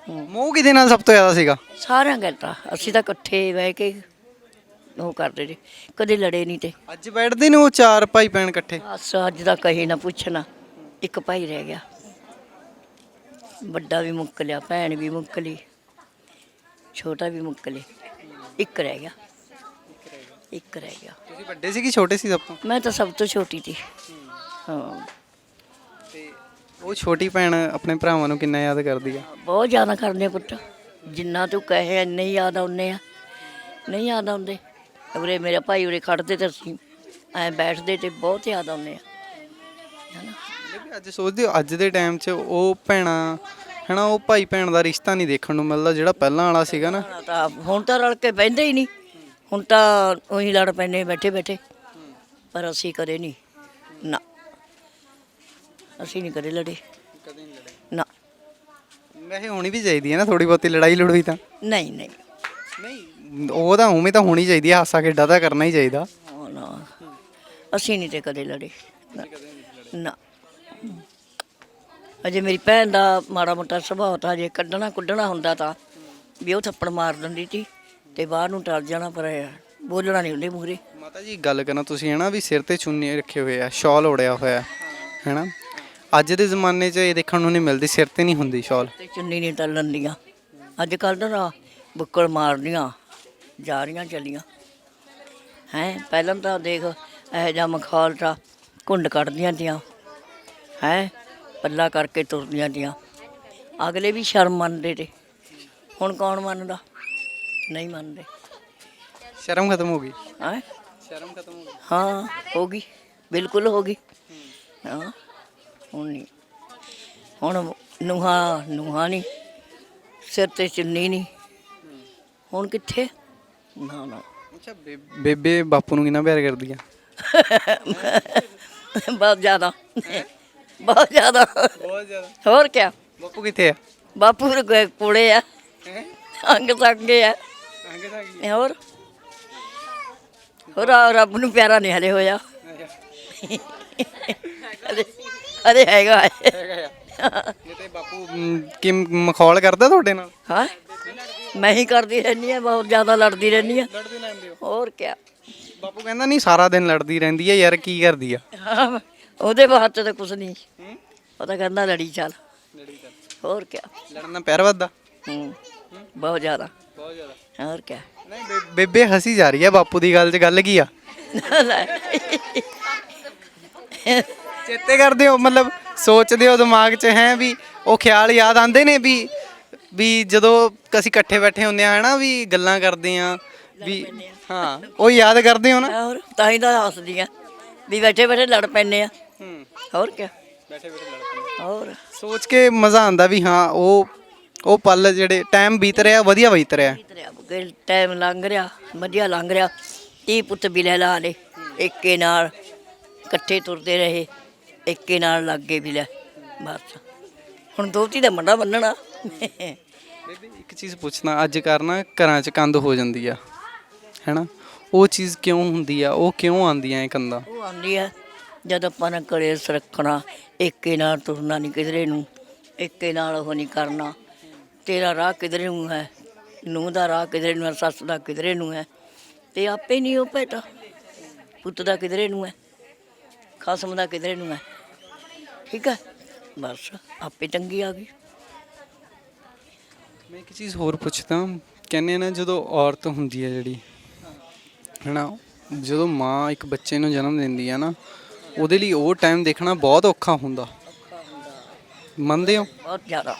ਮੋਹ ਕਿਹਦੇ ਨਾਲ ਸਭ ਤੋਂ ਜ਼ਿਆਦਾ ਸੀਗਾ? ਸਾਰਿਆਂ ਗੱਲ ਅਸੀਂ ਤਾਂ ਇਕੱਠੇ ਬਹਿ ਕੇ ਉਹ ਕਰਦੇ ਰਹੇ। ਕਦੇ ਲੜੇ ਨਹੀਂ ਤੇ। ਅੱਜ ਬੈਠਦੇ ਨੇ ਉਹ ਚਾਰ ਭਾਈ ਭੈਣ ਇਕੱਠੇ? ਬਸ ਅੱਜ ਦਾ ਕਹੇ ਨਾ ਪੁੱਛਣਾ। ਇੱਕ ਭਾਈ ਰਹਿ ਗਿਆ। ਵੱਡਾ ਵੀ ਮੁੱਕ ਲਿਆ ਭੈਣ ਵੀ ਮੁੱਕ ਲਈ ਛੋਟਾ ਵੀ ਮੁੱਕ ਲਿਆ। ਇੱਕ ਰਹਿ ਗਿਆ। ਇੱਕ ਰਹਿ ਗਿਆ। ਤੁਸੀਂ ਵੱਡੇ ਸੀ ਕਿ ਛੋਟੇ ਸੀ ਸਭ ਤੋਂ? ਮੈਂ ਤਾਂ ਸਭ ਤੋਂ ਛੋਟੀ ਸੀ। ਹਾਂ। ਉਹ ਛੋਟੀ ਭੈਣ ਆਪਣੇ ਭਰਾਵਾਂ ਨੂੰ ਕਿੰਨਾ ਯਾਦ ਕਰਦੀ ਆ? ਬਹੁਤ ਜ਼ਿਆਦਾ ਕਰਦੇ ਆ ਪੁੱਤ। ਜਿੰਨਾ ਤੂੰ ਕਹੇ ਇੰਨੇ ਹੀ ਯਾਦ ਆਉਂਦੇ ਆ। ਨਹੀਂ ਯਾਦ ਆਉਂਦੇ। ਉਰੇ ਮੇਰੇ ਭਾਈ ਉਰੇ ਖੜਦੇ ਤੇ ਅਸੀਂ ਐ ਬੈਠਦੇ ਤੇ ਬਹੁਤ ਯਾਦ ਆਉਂਦੇ ਆ। ਲੇਕਿਨ ਅੱਜ ਸੋਚਦੇ ਹੋ ਅੱਜ ਦੇ ਟਾਈਮ 'ਚ ਉਹ ਭੈਣਾਂ ਹਨਾ ਉਹ ਭਾਈ ਭੈਣ ਦਾ ਰਿਸ਼ਤਾ ਨਹੀਂ ਦੇਖਣ ਨੂੰ ਮਿਲਦਾ ਜਿਹੜਾ ਪਹਿਲਾਂ ਵਾਲਾ ਸੀਗਾ ਨਾ। ਹੁਣ ਤਾਂ ਹੁਣ ਤਾਂ ਰਲ ਕੇ ਬਹਿੰਦੇ ਹੀ ਨਹੀਂ। ਹੁਣ ਤਾਂ ਉਹੀ ਲੜ ਪੈਨੇ ਬੈਠੇ ਬੈਠੇ ਪਰ ਅਸੀਂ ਕਦੇ ਨਹੀਂ। ਨਾ। ਅਸੀਂ ਨਹੀਂ ਕਦੇ ਲੜੇ। ਕਦੇ ਨਹੀਂ ਲੜੇ। ਨਾ। ਵੈਸੇ ਹੋਣੀ ਵੀ ਚਾਹੀਦੀ ਹੈ ਨਾ ਥੋੜੀ ਬਹੁਤੀ ਲੜਾਈ ਲੜੋਈ ਤਾਂ। ਨਹੀਂ ਨਹੀਂ। ਨਹੀਂ ਉਹ ਤਾਂ ਉਵੇਂ ਤਾਂ ਹੋਣੀ ਚਾਹੀਦੀ ਹੈ ਹਾਸਾ ਖੇਡਾ ਤਾਂ ਕਰਨਾ ਹੀ ਚਾਹੀਦਾ। ਉਹ ਨਾ। ਅਸੀਂ ਨਹੀਂ ਤੇ ਕਦੇ ਲੜੇ। ਨਾ। ਨਾ। ਅਜੇ ਮੇਰੀ ਭੈਣ ਦਾ ਮਾੜਾ ਮੋਟਾ ਸੁਭਾਅ ਤਾਂ ਜੇ ਕੱਢਣਾ ਕੁੱਢਣਾ ਹੁੰਦਾ ਤਾਂ ਵੀ ਉਹ ਥੱਪੜ ਮਾਰ ਦਿੰਦੀ ਸੀ ਤੇ ਬਾਹਰ ਨੂੰ ਟਲ ਜਾਣਾ ਪਰ ਬੋਲਣਾ ਨਹੀਂ ਹੁੰਦੇ ਮੂਹਰੇ। ਮਾਤਾ ਜੀ ਗੱਲ ਕਰਾਂ ਤੁਸੀਂ ਹਨਾ ਵੀ ਸਿਰ ਤੇ ਚੁੰਨੀ ਰੱਖੇ ਹੋਏ ਆ ਸ਼ਾਲ ਓੜਿਆ ਹੋਇਆ ਹੈਨਾ? ਅੱਜ ਦੇ ਜ਼ਮਾਨੇ 'ਚ ਇਹ ਦੇਖਣ ਨੂੰ ਨਹੀਂ ਮਿਲਦੀ ਸਿਰ ਤੇ ਨਹੀਂ ਹੁੰਦੀ ਸ਼ਾਲ। ਤੇ ਚੁੰਨੀ ਨਹੀਂ ਟਲਣ ਦੀਆਂ। ਅੱਜ ਕੱਲ੍ਹ ਤਾਂ ਬੁੱਕਲ ਮਾਰਦੀਆਂ ਜਾ ਰਹੀਆਂ ਚੱਲੀਆਂ। ਹੈ ਪਹਿਲਾਂ ਤਾਂ ਦੇਖ ਇਹ ਜਿਹਾ ਮਖੌਲ ਤਾਂ ਕੁੰਡ ਕੱਢਦੀਆਂ ਤੀਆਂ। ਹੈ ਪੱਲਾ ਕਰਕੇ ਤੁਰਦੀਆਂ ਤੀਆਂ। ਅਗਲੇ ਵੀ ਸ਼ਰਮ ਮੰਨਦੇ ਤੇ। ਹੁਣ ਕੌਣ ਮੰਨਦਾ? ਨਹੀਂ ਮੰਨਦੇ। ਸ਼ਰਮ ਖਤਮ ਹੋ ਗਈ। ਹੈ? ਸ਼ਰਮ ਖਤਮ ਹੋ ਗਈ। ਹਾਂ ਹੋ ਗਈ। ਬਿਲਕੁਲ ਹੋ ਗਈ। ਹਾਂ। ਹੁਣ ਨਹੀਂ। ਹੁਣ ਨੂਹਾ ਨੂਹਾ ਨਹੀਂ। ਸਿਰ ਤੇ ਚੁੰਨੀ ਨਹੀਂ। ਹੁਣ ਕਿੱਥੇ? ਨਾ ਨਾ। ਅੱਛਾ ਬੇ- ਬੇਬੇ ਬਾਪੂ ਨੂੰ ਕਿੰਨਾ ਪਿਆਰ ਕਰਦੀ ਆ? ਬਹੁਤ ਜ਼ਿਆਦਾ। ਬਹੁਤ ਜ਼ਿਆਦਾ। ਬਹੁਤ ਜ਼ਿਆਦਾ। ਹੋਰ ਕਿਆ? ਬਾਪੂ ਕਿੱਥੇ ਆ? ਬਾਪੂ ਦੇ ਕੋਲ- ਕੋਲੇ ਆ। ਅੰਗ ਸੰਗੇ ਆ। ਹੋਰ? ਹੋਰ ਰੱਬ ਨੂੰ ਪਿਆਰਾ ਨਹੀਂ ਹਲੇ ਹੋਇਆ। ਹਲੇ ਹੈਗਾ ਹੈ। ਇਹ ਤੇ ਬਾਪੂ ਮ, ਕੀ ਮਖੌਲ ਕਰਦਾ ਤੁਹਾਡੇ ਨਾਲ? ਹਾਂ। ਮੈਂ ਹੀ ਕਰਦੀ ਰਹਿੰਦੀ ਆ ਬਹੁਤ ਜ਼ਿਆਦਾ ਲੜਦੀ ਰਹਿੰਦੀ ਆ ਲੜਦੇ ਲੈਂਦੇ ਹੋ? ਹੋਰ ਕਿਆ। ਬਾਪੂ ਕਹਿੰਦਾ ਨਹੀਂ ਸਾਰਾ ਦਿਨ ਲੜਦੀ ਰਹਿੰਦੀ ਆ ਯਾਰ ਕੀ ਕਰਦੀ ਆ? ਹਾਂ, ਉਹਦੇ ਬਾਤ ਚ ਤਾਂ ਕੁਝ ਨਹੀਂ। ਉਹ ਤਾਂ ਕਹਿੰਦਾ ਲੜੀ ਚੱਲ। ਹੋਰ ਕਿਆ। ਲੜਨ ਪਿਆਰ ਵੱਧਦਾ? ਹੂੰ। ਬਹੁਤ ਜ਼ਿਆਦਾ। ਬਹੁਤ ਜ਼ਿਆਦਾ। ਹੋਰ ਕਿਆ। ਨਹੀਂ ਬੇ- ਬੇਬੇ ਹਸੀ ਜਾ ਰਹੀ ਆ ਬਾਪੂ ਦੀ ਗੱਲ 'ਚ ਗੱਲ ਕੀ ਆ? ਚੇਤੇ ਕਰਦੇ ਹੋ ਮਤਲਬ ਸੋਚਦੇ ਹੋ ਦਿਮਾਗ 'ਚ ਹੈ ਵੀ ਉਹ ਖਿਆਲ ਯਾਦ ਆਉਂਦੇ ਨੇ ਵੀ ਵੀ ਜਦੋਂ ਅਸੀਂ ਇਕੱਠੇ ਬੈਠੇ ਹੁੰਦੇ ਆ ਹਨਾ ਵੀ ਗੱਲਾਂ ਕਰਦੇ ਆ ਵੀ ਹਾਂ ਉਹ ਯਾਦ ਕਰਦੇ ਹੋ ਨਾ? ਹੋਰ ਤਾਂ ਹੀ ਤਾਂ ਹੱਸਦੀ ਆ ਵੀ ਬੈਠੇ ਬੈਠੇ ਲੜ ਪੈਨੇ ਆ ਹੂੰ। ਹੋਰ ਕਿਆ? ਬੈਠੇ ਬੈਠੇ ਲੜ ਹੋਰ। ਸੋਚ ਕੇ ਮਜ਼ਾ ਆਉਂਦਾ ਵੀ ਹਾਂ ਉਹ ਉਹ ਪਲ ਜਿਹੜੇ ਟਾਈਮ ਬੀਤ ਰਿਹਾ ਵਧੀਆ ਬੀਤ ਰਿਹਾ। ਟਾਈਮ ਲੰਘ ਰਿਹਾ ਵਧੀਆ ਲੰਘ ਰਿਹਾ। ਤੀ ਪੁੱਤ ਵੀ ਲੈ ਲਾ ਲੇ ਇੱਕੇ ਨਾਲ ਇਕੱਠੇ ਤੁਰਦੇ ਰਹੇ। ਇੱਕੇ ਨਾਲ ਲੱਗੇ ਵੀ ਲੈ ਬਸ। ਹੁਣ ਦੋਤੀ ਦਾ ਮੰਡਾ ਬੰਨਣਾ ਬੇਬੀ ਇੱਕ ਚੀਜ਼ ਪੁੱਛਣਾ ਅੱਜ ਕਰਨਾ ਘਰਾਂ 'ਚ ਕੰਧ ਹੋ ਜਾਂਦੀ ਆ ਹੈਨਾ? ਉਹ ਚੀਜ਼ ਕਿਉਂ ਹੁੰਦੀ ਆ? ਉਹ ਕਿਉਂ ਆਉਂਦੀਆਂ ਇਹ ਕੰਧਾਂ? ਉਹ ਆਉਂਦੀ ਆ ਜਦ ਆਪਾਂ ਨੇ ਕਲੇਸ਼ ਰੱਖਣਾ ਇੱਕੇ ਨਾਲ ਤੁਰਨਾ ਨਹੀਂ ਕਿਧਰੇ ਨੂੰ ਇੱਕੇ ਨਾਲ ਉਹ ਨਹੀਂ ਕਰਨਾ। ਤੇਰਾ ਰਾਹ ਕਿਧਰੇ ਨੂੰ ਹੈ? ਨੂੰਹ ਦਾ ਰਾਹ ਕਿਧਰੇ ਨੂੰ ਹੈ? ਸੱਸ ਦਾ ਕਿਧਰੇ ਨੂੰ ਹੈ? ਤੇ ਆਪੇ ਨਹੀਂ ਉਹ ਭੇਟਾ ਪੁੱਤ ਦਾ ਕਿਧਰੇ ਨੂੰ ਹੈ? ਖਸਮ ਦਾ ਕਿਧਰੇ ਨੂੰ ਹੈ? ਠੀਕ ਹੈ? ਬਸ ਆਪੇ ਚੰਗੀ ਆ ਗਈ। ਮੈਂ ਇੱਕ ਚੀਜ਼ ਹੋਰ ਪੁੱਛਦਾ। ਕਹਿੰਦੇ ਆ ਨਾ ਜਦੋਂ ਔਰਤ ਹੁੰਦੀ ਹੈ ਜਿਹੜੀ ਹੈਨਾ ਜਦੋਂ ਮਾਂ ਇੱਕ ਬੱਚੇ ਨੂੰ ਜਨਮ ਦਿੰਦੀ ਆ ਨਾ ਉਹਦੇ ਲਈ ਉਹ ਟਾਈਮ ਦੇਖਣਾ ਬਹੁਤ ਔਖਾ ਹੁੰਦਾ। ਮੰਨਦੇ ਹੋ? ਬਹੁਤ ਜ਼ਿਆਦਾ।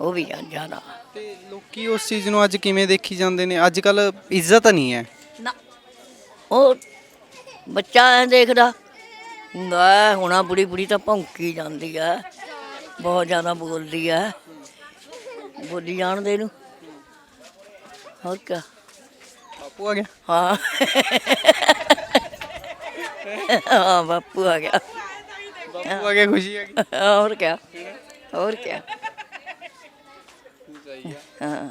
ਉਹ ਵੀ ਆ ਜ਼ਿਆਦਾ। ਤੇ ਲੋਕੀ ਉਸ ਚੀਜ਼ ਨੂੰ ਅੱਜ ਕਿਵੇਂ ਦੇਖੀ ਜਾਂਦੇ ਨੇ? ਅੱਜ ਕੱਲ ਇੱਜ਼ਤ ਨਹੀਂ ਹੈ। ਨਾ ਉਹ ਬੱਚਾ ਐ ਦੇਖਦਾ ਨਾ ਹੁਣਾ ਬੁੜੀ ਬੁੜੀ ਤਾਂ ਭੌਂਕੀ ਜਾਂਦੀ ਐ ਬਹੁਤ ਜ਼ਿਆਦਾ ਬੋਲਦੀ ਐ ਬੋਲੀ ਜਾਣ ਦੇ ਨੂੰ। ਹੋਰ ਕਿਆ? ਬਾਪੂ ਆ ਗਿਆ। ਹਾਂ। ਹਾਂ ਬਾਪੂ ਆ ਗਿਆ। ਬਾਪੂ ਆ ਗਿਆ ਖੁਸ਼ੀ ਆ ਗਈ। ਹੋਰ ਕਿਆ? ਹੋਰ ਕਿਆ? ਹਾਂ।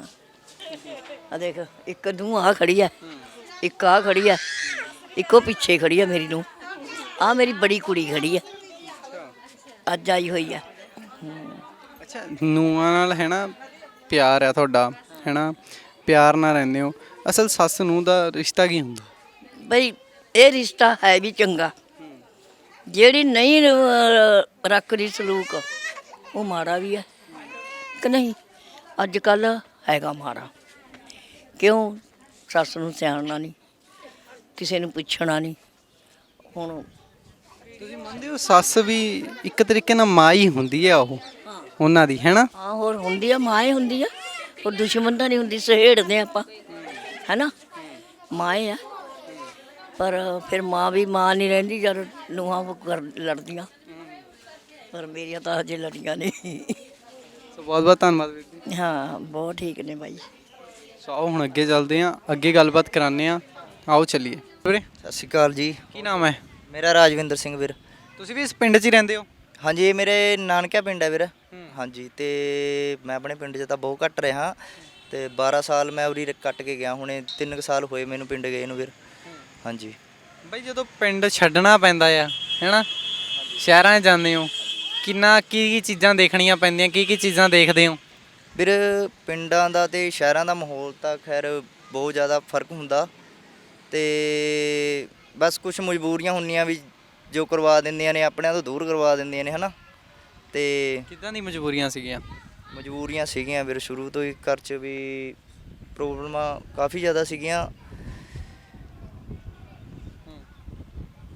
ਆ ਦੇਖ ਇੱਕ ਨੂੰ ਆ ਖੜੀ ਐ ਇੱਕ ਆ ਖੜੀ ਐ ਇੱਕੋ ਪਿੱਛੇ ਖੜੀ ਐ ਮੇਰੀ ਨੂੰ ਆ ਮੇਰੀ ਬੜੀ ਕੁੜੀ ਖੜੀ ਐ ਅੱਜ ਆਈ ਹੋਈ ਐ ਅੱਛਾ ਨੂੰਹਾਂ ਨਾਲ ਹੈ ਨਾ ਪਿਆਰ ਆ ਤੁਹਾਡਾ ਹੈ ਨਾ? ਪਿਆਰ ਨਾਲ ਰਹਿੰਦੇ ਹੋ। ਅਸਲ ਸੱਸ ਨੂੰ ਦਾ ਰਿਸ਼ਤਾ ਕੀ ਹੁੰਦਾ? ਬਈ ਇਹ ਰਿਸ਼ਤਾ ਹੈ ਵੀ ਚੰਗਾ। ਜਿਹੜੀ ਨਹੀਂ ਅਹ, ਰੱਖਦੀ ਸਲੂਕ ਉਹ ਮਾੜਾ ਵੀ ਹੈ ਕਿ ਨਹੀਂ? ਅੱਜ ਕੱਲ ਹੈਗਾ ਮਾੜਾ। ਕਿਉਂ? ਸੱਸ ਨੂੰ ਸਿਆਣਨਾ ਨਹੀਂ ਕਿਸੇ ਨੂੰ ਪੁੱਛਣਾ ਨਹੀਂ। ਹੁਣ ਤੁਸੀਂ ਮੰਨਦੇ ਹੋ ਸੱਸ ਵੀ ਇੱਕ ਤਰੀਕੇ ਨਾਲ ਮਾਂ ਹੀ ਹੁੰਦੀ ਹੈ ਉਹ ਉਹਨਾਂ ਦੀ ਹੈ ਨਾ ਹਾਂ ਹੋਰ ਹੁੰਦੀ ਆ ਮਾਂ ਹੀ ਹੁੰਦੀ ਆ। ਉਹ ਦੁਸ਼ਮਣ ਤਾਂ ਨਹੀਂ ਹੁੰਦੀ ਸਹੇੜਦੇ ਆਪਾਂ ਹੈਨਾ? ਮਾਂ ਹੀ ਆ। ਪਰ ਫਿਰ ਮਾਂ ਵੀ ਮਾਂ ਨਹੀਂ ਰਹਿੰਦੀ ਜਦ ਨੂੰਹਾਂ ਲੜਦੀਆਂ। ਪਰ ਮੇਰੀਆਂ ਤਾਂ ਹਜੇ ਲੜੀਆਂ ਨਹੀਂ। ਸੋ ਬਹੁਤ ਬਹੁਤ ਧੰਨਵਾਦ ਵੀਰ ਜੀ। ਹਾਂ ਬਹੁਤ ਠੀਕ ਨੇ ਬਾਈ। ਸੋ ਆਓ ਹੁਣ ਅੱਗੇ ਚੱਲਦੇ ਹਾਂ ਅੱਗੇ ਗੱਲਬਾਤ ਕਰਾਉਂਦੇ ਹਾਂ। ਆਓ ਚੱਲੀਏ। ਵੀਰੇ ਸਤਿ ਸ਼੍ਰੀ ਅਕਾਲ ਜੀ। ਕੀ ਨਾਮ ਹੈ? ਮੇਰਾ ਰਾਜਵਿੰਦਰ ਸਿੰਘ ਵੀਰ। ਤੁਸੀਂ ਵੀ ਇਸ ਪਿੰਡ 'ਚ ਹੀ ਰਹਿੰਦੇ ਹੋ? ਹਾਂਜੀ ਇਹ ਮੇਰੇ ਨਾਨਕਿਆ ਪਿੰਡ ਹੈ ਵੀਰ। ਹਾਂਜੀ ਤੇ ਮੈਂ ਆਪਣੇ ਪਿੰਡ 'ਚ ਤਾਂ ਬਹੁਤ ਘੱਟ ਰਿਹਾ। ਤੇ 12 ਸਾਲ ਮੈਂ ਉਰੀ ਕੱਟ ਕੇ ਗਿਆ ਹੁਣੇ 3 ਕੁ ਸਾਲ ਹੋਏ ਮੈਨੂੰ ਪਿੰਡ ਗਏ ਨੂੰ ਵੀਰ। ਹਾਂਜੀ। ਬਈ ਜਦੋਂ ਪਿੰਡ ਛੱਡਣਾ ਪੈਂਦਾ ਆ ਹੈਨਾ? ਸ਼ਹਿਰਾਂ 'ਚ ਜਾਂਦੇ ਹੋ ਕਿੰਨਾ ਕੀ ਕੀ ਚੀਜ਼ਾਂ ਦੇਖਣੀਆਂ ਪੈਂਦੀਆਂ ਕੀ ਕੀ ਚੀਜ਼ਾਂ ਦੇਖਦੇ ਹੋ? ਵੀਰ ਪਿੰਡਾਂ ਦਾ ਤੇ ਸ਼ਹਿਰਾਂ ਦਾ ਮਾਹੌਲ ਤਾਂ ਖੈਰ ਬਹੁਤ ਜ਼ਿਆਦਾ ਫ਼ਰਕ ਹੁੰਦਾ। ਤੇ ਬਸ ਕੁਝ ਮਜਬੂਰੀਆਂ ਹੁੰਦੀਆਂ ਵੀ ਜੋ ਕਰਵਾ ਦਿੰਦੀਆਂ ਨੇ ਆਪਣਿਆਂ ਤੋਂ ਦੂਰ ਕਰਵਾ ਦਿੰਦੀਆਂ ਨੇ ਹਨਾ? ਤੇ ਕਿੱਦਾਂ ਦੀ ਮਜਬੂਰੀਆਂ ਸੀਗੀਆਂ? ਮਜਬੂਰੀਆਂ ਸੀਗੀਆਂ ਵੀਰ ਸ਼ੁਰੂ ਤੋਂ ਹੀ ਘਰ 'ਚ ਵੀ ਪ੍ਰੋਬਲਮਾਂ ਕਾਫੀ ਜ਼ਿਆਦਾ ਸੀਗੀਆਂ।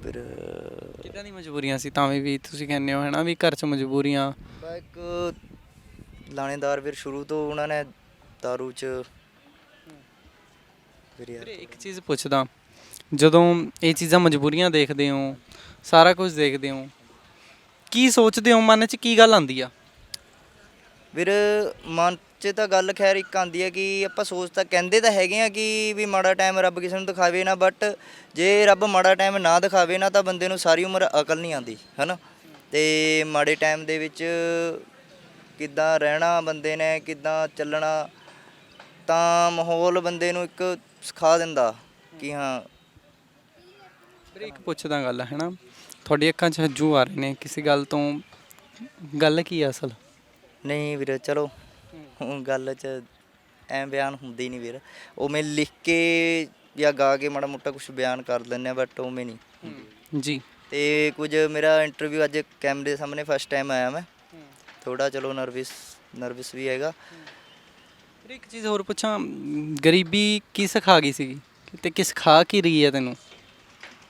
ਫਿਰ ਕਿੱਦਾਂ ਦੀ ਮਜਬੂਰੀਆਂ ਸੀ? ਤਾਂ ਵੀ ਤੁਸੀਂ ਕਹਿੰਦੇ ਹੋ ਹੈਨਾ ਵੀ ਘਰ 'ਚ ਮਜਬੂਰੀਆਂ। ਇੱਕ ਲਾਣੇਦਾਰ ਵੀਰ ਸ਼ੁਰੂ ਤੋਂ ਉਹਨਾਂ ਨੇ दारू 'ਚ ਫਿਰ ਇੱਕ ਚੀਜ਼ ਪੁੱਛਦਾ। ਜਦੋਂ ਇਹ ਚੀਜ਼ਾਂ ਮਜਬੂਰੀਆਂ ਦੇਖਦੇ ਹੋ, ਸਾਰਾ ਕੁਝ ਦੇਖਦੇ ਹੋ, ਕੀ ਸੋਚਦੇ ਹੋ ਮਨ 'ਚ, ਕੀ ਗੱਲ ਆਉਂਦੀ ਆ? ਵੀਰ, ਮਨ 'ਚ ਤਾਂ ਗੱਲ ਖੈਰ ਇੱਕ ਆਂਦੀ ਹੈ ਕਿ ਆਪਾਂ ਸੋਚ ਤਾਂ ਕਹਿੰਦੇ ਤਾਂ ਹੈਗੇ ਆ ਕਿ ਵੀ ਮਾੜਾ ਟਾਈਮ ਰੱਬ ਕਿਸੇ ਨੂੰ ਦਿਖਾਵੇ ਨਾ ਬਟ ਜੇ ਰੱਬ ਮਾੜਾ ਟਾਈਮ ਨਾ ਦਿਖਾਵੇ ਨਾ ਤਾਂ ਬੰਦੇ ਨੂੰ ਸਾਰੀ ਉਮਰ ਅਕਲ ਨਹੀਂ ਆਉਂਦੀ, ਹਨਾ? ਤੇ ਮਾੜੇ ਟਾਈਮ ਦੇ ਵਿੱਚ ਕਿੱਦਾਂ ਰਹਿਣਾ ਬੰਦੇ ਨੇ, ਕਿੱਦਾਂ ਚੱਲਣਾ, ਤਾਂ ਮਾਹੌਲ ਬੰਦੇ ਨੂੰ ਇੱਕ ਸਿਖਾ ਦਿੰਦਾ ਕਿ ਹਾਂ ਵੀਰੇ ਇੱਕ ਪੁੱਛਦਾ ਗੱਲ ਹੈ ਨਾ ਤੁਹਾਡੀ ਅੱਖਾਂ 'ਚ ਹੰਝੂ ਆ ਰਹੇ ਨੇ ਕਿਸੇ ਗੱਲ ਤੋਂ ਗੱਲ ਕੀ ਆ ਅਸਲ? ਨਹੀਂ ਵੀਰ ਚਲੋ ਹੁਣ ਗੱਲ 'ਚ ਐਂ ਬਿਆਨ ਹੁੰਦੀ ਨਹੀਂ ਵੀਰ। ਉਹ ਮੈਂ ਲਿਖ ਕੇ ਜਾਂ ਗਾ ਕੇ ਮਾੜਾ ਮੋਟਾ ਕੁਝ ਬਿਆਨ ਕਰ ਦਿੰਦੇ ਆ ਬਟ ਉਵੇਂ ਨਹੀਂ ਜੀ। ਤੇ ਕੁਝ ਮੇਰਾ ਇੰਟਰਵਿਊ ਅੱਜ ਕੈਮਰੇ ਦੇ ਸਾਹਮਣੇ ਫਸਟ ਟਾਈਮ ਆਇਆ ਮੈਂ। ਥੋੜਾ ਚਲੋ ਨਰਵਸ ਨਰਵਸ ਵੀ ਹੈਗਾ। ਵੀਰੇ ਇੱਕ ਚੀਜ਼ ਹੋਰ ਪੁੱਛਾਂ ਗਰੀਬੀ ਕੀ ਸਿਖਾ ਗਈ ਸੀਗੀ? ਤੇ ਕਿਸ ਖਾ ਕੀ ਰਹੀ ਹੈ ਤੈਨੂੰ?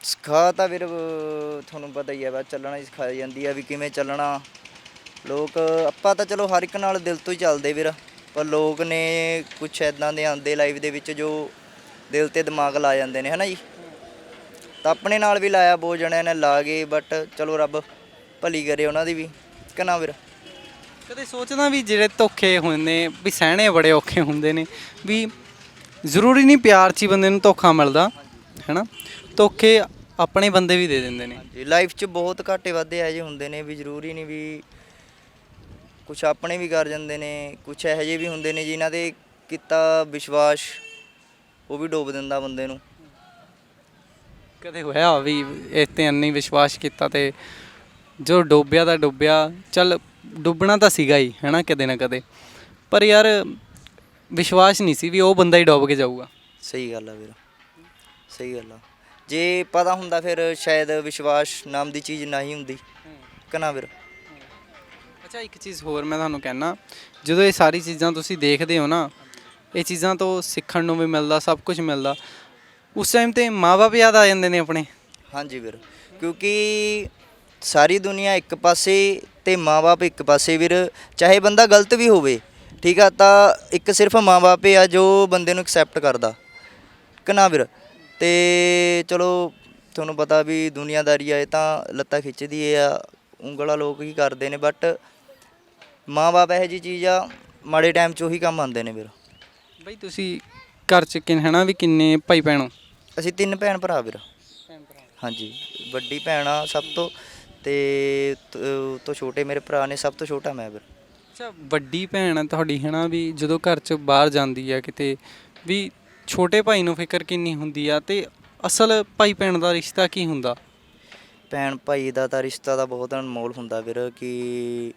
ਸਿਖਾ ਤਾਂ ਵੀਰ, ਤੁਹਾਨੂੰ ਪਤਾ ਹੀ ਹੈ ਬਸ ਚੱਲਣਾ ਹੀ ਸਿਖਾਈ ਜਾਂਦੀ ਆ ਵੀ ਕਿਵੇਂ ਚੱਲਣਾ। ਲੋਕ, ਆਪਾਂ ਤਾਂ ਚਲੋ ਹਰ ਇੱਕ ਨਾਲ ਦਿਲ ਤੋਂ ਹੀ ਚੱਲਦੇ ਵੀਰ, ਪਰ ਲੋਕ ਨੇ ਕੁਝ ਐਦਾਂ ਦੇ ਆਉਂਦੇ ਲਾਈਫ ਦੇ ਵਿੱਚ ਜੋ ਦਿਲ ਤੇ ਦਿਮਾਗ ਲਾ ਜਾਂਦੇ ਨੇ, ਹਨਾ ਜੀ? ਤਾਂ ਆਪਣੇ ਨਾਲ ਵੀ ਲਾਇਆ, ਬਹੁਤ ਜਣਿਆਂ ਨੇ ਲਾ ਗਏ ਬਟ ਚਲੋ ਰੱਬ ਭਲੀ ਕਰੇ ਉਹਨਾਂ ਦੀ ਵੀ, ਕਿ ਵੀਰ? ਕਦੇ ਸੋਚਦਾ ਵੀ ਜਿਹੜੇ ਧੋਖੇ ਹੁੰਦੇ ਨੇ ਵੀ ਸਹਿਣੇ ਬੜੇ ਔਖੇ ਹੁੰਦੇ ਨੇ, ਵੀ ਜ਼ਰੂਰੀ ਨਹੀਂ ਪਿਆਰ 'ਚ ਹੀ ਬੰਦੇ ਨੂੰ ਧੋਖਾ ਮਿਲਦਾ। ਹੈਨਾ? ਧੋਖੇ ਆਪਣੇ ਬੰਦੇ ਵੀ ਦੇ ਦਿੰਦੇ ਨੇ। ਜੀ ਲਾਈਫ 'ਚ ਬਹੁਤ ਘਾਟੇ ਵਾਧੇ ਇਹੋ ਜਿਹੇ ਹੁੰਦੇ ਨੇ ਵੀ ਜ਼ਰੂਰੀ ਨਹੀਂ ਵੀ ਕੁਝ ਆਪਣੇ ਵੀ ਕਰ ਜਾਂਦੇ ਨੇ ਕੁਝ ਇਹੋ ਜਿਹੇ ਵੀ ਹੁੰਦੇ ਨੇ ਜਿਨ੍ਹਾਂ ਦੇ ਕੀਤਾ ਵਿਸ਼ਵਾਸ ਉਹ ਵੀ ਡੋਬ ਦਿੰਦਾ ਬੰਦੇ ਨੂੰ। ਕਦੇ ਹੋਇਆ ਵੀ ਇਸ ਤੇ ਇੰਨੀ ਵਿਸ਼ਵਾਸ ਕੀਤਾ ਤੇ ਜੋ ਡੋਬਿਆ ਤਾਂ ਡੁੱਬਿਆ ਚੱਲ ਡੁੱਬਣਾ ਤਾਂ ਸੀਗਾ ਹੀ ਹੈਨਾ ਕਦੇ ਨਾ ਕਦੇ। ਪਰ ਯਾਰ ਵਿਸ਼ਵਾਸ ਨਹੀਂ ਸੀ ਵੀ ਉਹ ਬੰਦਾ ਹੀ ਡੁੱਬ ਕੇ ਜਾਊਗਾ। ਸਹੀ ਗੱਲ ਆ ਵੀਰ। ਸਹੀ ਗੱਲ ਆ। ਜੇ ਪਤਾ ਹੁੰਦਾ ਫਿਰ ਸ਼ਾਇਦ ਵਿਸ਼ਵਾਸ ਨਾਮ ਦੀ ਚੀਜ਼ ਨਹੀਂ ਹੁੰਦੀ। ਕਨਾ ਵੀਰ ਅੱਛਾ ਇੱਕ ਚੀਜ਼ ਹੋਰ ਮੈਂ ਤੁਹਾਨੂੰ ਕਹਿਣਾ। ਜਦੋਂ ਇਹ ਸਾਰੀ ਚੀਜ਼ਾਂ ਤੁਸੀਂ ਦੇਖਦੇ ਹੋ ਨਾ ਇਹ ਚੀਜ਼ਾਂ ਤੋਂ ਸਿੱਖਣ ਨੂੰ ਵੀ ਮਿਲਦਾ ਸਭ ਕੁਝ ਮਿਲਦਾ। ਉਸ ਟਾਈਮ ਤੇ ਮਾਪੇ ਯਾਦ ਆ ਜਾਂਦੇ ਨੇ ਆਪਣੇ। ਹਾਂਜੀ ਵੀਰ। ਕਿਉਂਕਿ ਸਾਰੀ ਦੁਨੀਆ ਇੱਕ ਪਾਸੇ ਤੇ ਮਾਪੇ ਇੱਕ ਪਾਸੇ ਵੀਰ। ਚਾਹੇ ਬੰਦਾ ਗਲਤ ਵੀ ਹੋਵੇ ਠੀਕ ਆ ਤਾਂ ਇੱਕ ਸਿਰਫ ਮਾਪੇ ਆ ਜੋ ਬੰਦੇ ਨੂੰ ਐਕਸੈਪਟ ਕਰਦਾ। ਕਨਾ ਵੀਰ। ਤੇ ਚਲੋ ਤੁਹਾਨੂੰ ਪਤਾ ਵੀ ਦੁਨੀਆਦਾਰੀ ਆ ਇਹ ਤਾਂ ਲੱਤਾਂ ਖਿੱਚਦੀ ਆ ਉਂਗਲਾ ਲੋਕ ਹੀ ਕਰਦੇ ਨੇ ਬਟ ਮਾਪੇ ਇਹੋ ਜੀ ਚੀਜ਼ ਆ ਮਾੜੇ ਟਾਈਮ 'ਚ ਉਹੀ ਕੰਮ ਆਉਂਦੇ ਨੇ ਵੀਰ ਬਈ ਤੁਸੀਂ ਘਰ ਚ ਕਿੰਨ ਹੈਨਾ ਵੀ ਕਿੰਨੇ ਭਾਈ ਭੈਣੋ ਅਸੀਂ ਤਿੰਨ ਭੈਣ ਭਰਾ ਵੀਰ। ਹਾਂਜੀ ਵੱਡੀ ਭੈਣ ਆ ਸਭ ਤੋਂ ਤੇ ਤ- ਉਹ ਤੋਂ ਛੋਟੇ ਮੇਰੇ ਭਰਾ ਨੇ ਸਭ ਤੋਂ ਛੋਟਾ ਮੈਂ ਵੀਰ ਅੱਛਾ ਵੱਡੀ ਭੈਣ ਆ ਤੁਹਾਡੀ ਹੈਨਾ ਵੀ ਜਦੋਂ ਘਰ ਚ ਬਾਹਰ ਜਾਂਦੀ ਆ ਕਿਤੇ ਵੀ ਛੋਟੇ ਭਾਈ ਨੂੰ ਫਿਕਰ ਕਿੰਨੀ ਹੁੰਦੀ ਆ ਤੇ ਅਸਲ ਭਾਈ ਭੈਣ ਦਾ ਰਿਸ਼ਤਾ ਕੀ ਹੁੰਦਾ? ਭੈਣ ਭਾਈ ਦਾ ਤਾਂ ਰਿਸ਼ਤਾ ਤਾਂ ਬਹੁਤ ਅਨਮੋਲ ਹੁੰਦਾ ਵੀਰ, ਕਿ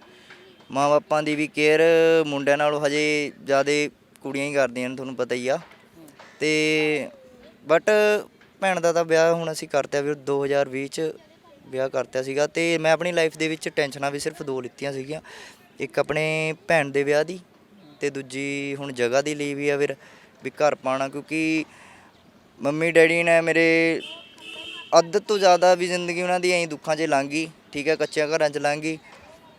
ਮਾਂ ਬਾਪਾਂ ਦੀ ਵੀ ਕੇਅਰ ਮੁੰਡਿਆਂ ਨਾਲੋਂ ਹਜੇ ਜ਼ਿਆਦਾ ਕੁੜੀਆਂ ਹੀ ਕਰਦੀਆਂ ਨੇ, ਤੁਹਾਨੂੰ ਪਤਾ ਹੀ ਆ। ਤੇ ਬਟ ਭੈਣ ਦਾ ਤਾਂ ਵਿਆਹ ਹੁਣ ਅਸੀਂ ਕਰਤਿਆ ਵੀਰ 2020 ਚ ਵਿਆਹ ਕਰਤਿਆ ਸੀਗਾ ਤੇ ਮੈਂ ਆਪਣੀ ਲਾਈਫ ਦੇ ਵਿੱਚ ਟੈਨਸ਼ਨਾਂ ਵੀ ਸਿਰਫ ਦੋ ਲਿੱਤੀਆਂ ਸੀਗੀਆਂ। ਇੱਕ ਆਪਣੇ ਭੈਣ ਦੇ ਵਿਆਹ ਦੀ ਤੇ ਦੂਜੀ ਹੁਣ ਜਗ੍ਹਾ ਦੀ ਲਈ ਵੀ ਆ ਵੀਰ। ਵੀ ਘਰ ਪਾਣਾ ਕਿਉਂਕਿ ਮੰਮੀ, ਡੈਡੀ ਨੇ ਮੇਰੇ ਅੱਧ ਤੋਂ ਜ਼ਿਆਦਾ ਵੀ ਜ਼ਿੰਦਗੀ ਉਹਨਾਂ ਦੀ ਐਂ ਦੁੱਖਾਂ 'ਚ ਲੰਘ ਗਈ ਠੀਕ ਹੈ, ਕੱਚਿਆਂ ਘਰਾਂ 'ਚ ਲੰਘ। ਗਈ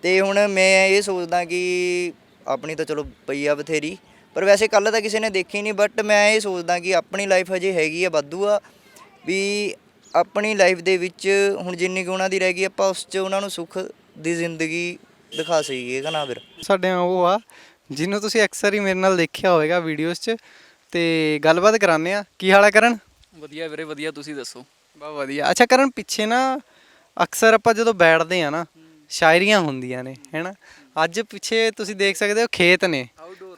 ਤੇ ਹੁਣ ਮੈਂ ਇਹ ਸੋਚਦਾ ਕਿ ਆਪਣੀ ਤਾਂ ਚਲੋ ਪਈ ਆ ਬਥੇਰੀ, ਪਰ ਵੈਸੇ ਕੱਲ ਤਾਂ ਕਿਸੇ ਨੇ ਦੇਖੀ ਨਹੀਂ ਬਟ ਮੈਂ ਇਹ ਸੋਚਦਾ ਕਿ ਆਪਣੀ ਲਾਈਫ ਹਜੇ ਹੈਗੀ ਆ, ਵਾਧੂ ਆ। ਵੀ ਆਪਣੀ ਲਾਈਫ ਦੇ ਵਿੱਚ ਹੁਣ ਜਿੰਨੀ ਕੁ ਉਹਨਾਂ ਦੀ ਰਹਿ ਗਈ, ਆਪਾਂ ਉਸ 'ਚ ਉਹਨਾਂ ਨੂੰ ਸੁੱਖ ਦੀ ਜ਼ਿੰਦਗੀ ਦਿਖਾ ਸਕੀਏ ਕਿ ਨਾ ਫਿਰ। ਸਾਡੇ ਉਹ ਆ, ਜਿਹਨੂੰ ਤੁਸੀਂ ਅਕਸਰ ਹੀ ਮੇਰੇ ਨਾਲ ਦੇਖਿਆ ਹੋਵੇਗਾ ਵੀਡੀਓਜ਼ 'ਚ। ਤੇ ਗੱਲਬਾਤ ਕਰਾਉਂਦੇ ਆ ਕੀ ਹਾਲ ਹੈ ਕਰਨ? ਵਧੀਆ ਵੀਰੇ ਵਧੀਆ ਤੁਸੀਂ ਦੱਸੋ? ਬਹੁਤ ਵਧੀਆ। ਅੱਛਾ ਕਰਨ ਪਿੱਛੇ ਨਾ ਅਕਸਰ ਆਪਾਂ ਜਦੋਂ ਬੈਠਦੇ ਆ ਨਾ ਸ਼ਾਇਰੀਆਂ ਹੁੰਦੀਆਂ ਨੇ ਹੈਨਾ? ਅੱਜ ਪਿੱਛੇ ਤੁਸੀਂ ਦੇਖ ਸਕਦੇ ਹੋ ਖੇਤ ਨੇ।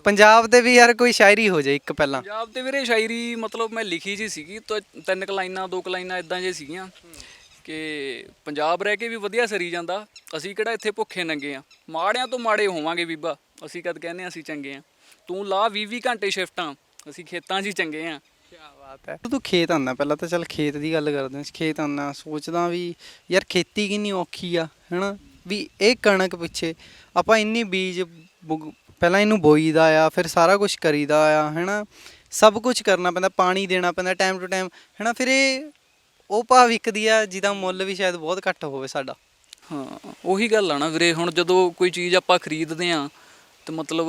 ਪੰਜਾਬ ਦੇ ਵੀ ਯਾਰ ਕੋਈ ਸ਼ਾਇਰੀ ਹੋ ਜਾਏ ਇੱਕ ਪਹਿਲਾਂ। ਪੰਜਾਬ ਤੇ ਵੀਰੇ ਸ਼ਾਇਰੀ ਮਤਲਬ ਮੈਂ ਲਿਖੀ ਜੀ ਸੀਗੀ ਤਾਂ ਤਿੰਨ ਕੁ ਲਾਈਨਾਂ ਦੋ ਕੁ ਲਾਈਨਾਂ ਇਦਾਂ ਜੇ ਸੀਗੀਆਂ। ਕਿ ਪੰਜਾਬ ਰਹਿ ਕੇ ਵੀ ਵਧੀਆ ਸਰੀ ਜਾਂਦਾ ਅਸੀਂ ਕਿਹੜਾ ਇੱਥੇ ਭੁੱਖੇ ਨੰਗੇ ਆ ਮਾੜਿਆਂ ਤੋਂ ਮਾੜੇ ਹੋਵਾਂਗੇ ਬੀਬਾ ਅਸੀਂ ਕਦ ਕਹਿੰਦੇ ਹਾਂ ਅਸੀਂ ਚੰਗੇ ਆ ਤੂੰ ਲਾ 20 20 ਘੰਟੇ ਸ਼ਿਫਟਾਂ ਅਸੀਂ ਖੇਤਾਂ 'ਚ ਹੀ ਚੰਗੇ ਆ ਕੀ ਬਾਤ ਹੈ। ਤੂੰ ਖੇਤ ਆਉਂਦਾ ਪਹਿਲਾਂ ਤਾਂ ਚੱਲ ਖੇਤ ਦੀ ਗੱਲ ਕਰਦੇ ਹਾਂ ਖੇਤ ਆਉਂਦਾ ਸੋਚਦਾ ਵੀ ਯਾਰ ਖੇਤੀ ਕਿੰਨੀ ਔਖੀ ਆ ਹੈਨਾ? ਵੀ ਇਹ ਕਣਕ ਪਿੱਛੇ ਆਪਾਂ ਇੰਨੀ ਬੀਜ ਪਹਿਲਾਂ ਇਹਨੂੰ ਬੋਈਦਾ ਆ ਫਿਰ ਸਾਰਾ ਕੁਝ ਕਰੀਦਾ ਆ ਹੈਨਾ? ਸਭ ਕੁਝ ਕਰਨਾ ਪੈਂਦਾ ਪਾਣੀ ਦੇਣਾ ਪੈਂਦਾ ਟਾਈਮ ਟੂ ਟਾਈਮ ਹੈਨਾ? ਫਿਰ ਇਹ ਉਹ ਭਾਅ ਵਿਕਦੀ ਆ ਜਿਹਦਾ ਮੁੱਲ ਵੀ ਸ਼ਾਇਦ ਬਹੁਤ ਘੱਟ ਹੋਵੇ ਸਾਡਾ। ਹਾਂ ਉਹੀ ਗੱਲ ਆ ਨਾ ਵੀਰੇ ਹੁਣ ਜਦੋਂ ਕੋਈ ਚੀਜ਼ ਆਪਾਂ ਖਰੀਦਦੇ ਆ ਤੇ ਮਤਲਬ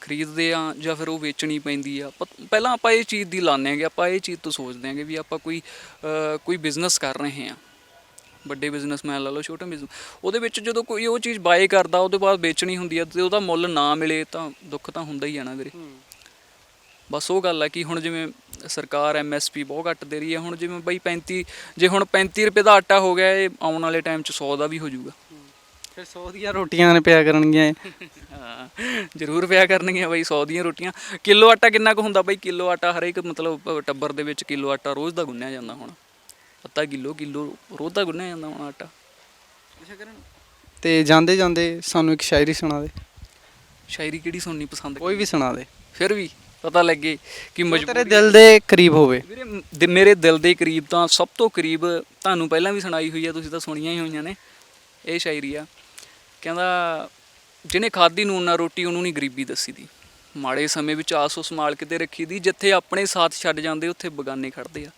ਖਰੀਦਦੇ ਆ ਜਾਂ ਫਿਰ ਉਹ ਵੇਚਣੀ ਪੈਂਦੀ ਆ। ਪਹਿਲਾਂ ਆਪਾਂ ਇਹ ਚੀਜ਼ ਦੀ ਲਾਣੇ ਆਂਗੇ ਆਪਾਂ ਇਹ ਚੀਜ਼ ਤੋਂ ਸੋਚਦੇ ਆਂਗੇ ਵੀ ਆਪਾਂ ਕੋਈ ਕੋਈ ਬਿਜ਼ਨਸ ਕਰ ਰਹੇ ਆ। ਵੱਡੇ ਬਿਜ਼ਨਸਮੈਨ ਲਾ ਲਓ ਛੋਟੇ ਬਿਜ਼ਨਸ ਉਹਦੇ ਵਿੱਚ ਜਦੋਂ ਕੋਈ ਉਹ ਚੀਜ਼ ਬਾਏ ਕਰਦਾ ਉਹਦੇ ਬਾਅਦ ਵੇਚਣੀ ਹੁੰਦੀ ਆ ਤੇ ਉਹਦਾ ਮੁੱਲ ਨਾ ਮਿਲੇ ਤਾਂ ਦੁੱਖ ਤਾਂ ਹੁੰਦਾ ਹੀ ਆ ਨਾ ਵੀਰੇ। ਬਸ ਉਹ ਗੱਲ ਹੈ ਕਿ ਹੁਣ ਜਿਵੇਂ ਸਰਕਾਰ ਐਮਐਸਪੀ ਬਹੁਤ ਘੱਟ ਦੇ ਰਹੀ ਹੈ ਹੁਣ ਜਿਵੇਂ ਬਈ 35 ਜੇ ਹੁਣ 35 ਰੁਪਏ ਦਾ ਆਟਾ ਹੋ ਗਿਆ ਇਹ ਆਉਣ ਵਾਲੇ ਟਾਈਮ 'ਚ 100 ਦਾ ਵੀ ਹੋ ਜਾਊਗਾ। ਫਿਰ 100 ਦੀਆਂ ਰੋਟੀਆਂ ਨੇ ਪਿਆ ਕਰਨਗੀਆਂ ਇਹ। ਹਾਂ ਜ਼ਰੂਰ ਪਿਆ ਕਰਨਗੀਆਂ ਬਈ 100 ਦੀਆਂ ਰੋਟੀਆਂ। ਕਿਲੋ ਆਟਾ ਕਿੰਨਾ ਕੁ ਹੁੰਦਾ ਬਈ? ਕਿਲੋ ਆਟਾ ਹਰੇਕ ਮਤਲਬ ਟੱਬਰ ਦੇ ਵਿੱਚ ਕਿਲੋ ਆਟਾ ਰੋਜ਼ ਦਾ ਗੁੰਨਿਆ ਜਾਂਦਾ ਹੁਣ। ਅੱਧਾ ਕਿਲੋ ਕਿਲੋ ਰੋਜ਼ ਦਾ ਗੁੰਨਿਆ ਜਾਂਦਾ ਹੁਣ ਆਟਾ। ਤੇ ਜਾਂਦੇ ਜਾਂਦੇ ਸਾਨੂੰ ਇੱਕ ਸ਼ਾਇਰੀ ਸੁਣਾ ਦੇ। ਸ਼ਾਇਰੀ ਕਿਹੜੀ ਸੁਣਨੀ ਪਸੰਦ ਕੋਈ ਵੀ ਸੁਣਾ ਦੇ। ਫਿਰ ਵੀ ਪਤਾ ਲੱਗੇ ਕਿ ਜੋ ਤੇਰੇ ਦਿਲ ਦੇ ਕਰੀਬ ਹੋਵੇ। ਵੀਰੇ ਮ- ਦੇ- ਮੇਰੇ ਦਿਲ ਦੇ ਕਰੀਬ ਤਾਂ ਸਭ ਤੋਂ ਕਰੀਬ ਤੁਹਾਨੂੰ ਪਹਿਲਾਂ ਵੀ ਸੁਣਾਈ ਹੋਈ ਆ ਤੁਸੀਂ ਤਾਂ ਸੁਣੀਆਂ ਹੀ ਹੋਈਆਂ ਨੇ। ਇਹ ਸ਼ਾਇਰੀ ਆ। ਕਹਿੰਦਾ ਜਿਹਨੇ ਖਾਦੀ ਨੂਨ ਨਾ ਰੋਟੀ ਉਹਨੂੰ ਨਹੀਂ ਗਰੀਬੀ ਦੱਸੀ ਦੀ। ਮਾੜੇ ਸਮੇਂ ਵਿੱਚ ਆਸ ਉਸ ਮਾਲ ਕਿਤੇ ਰੱਖੀ ਦੀ ਜਿੱਥੇ ਆਪਣੇ ਸਾਥ ਛੱਡ ਜਾਂਦੇ ਉੱਥੇ ਬਗਾਨੇ ਖੜਦੇ ਆ।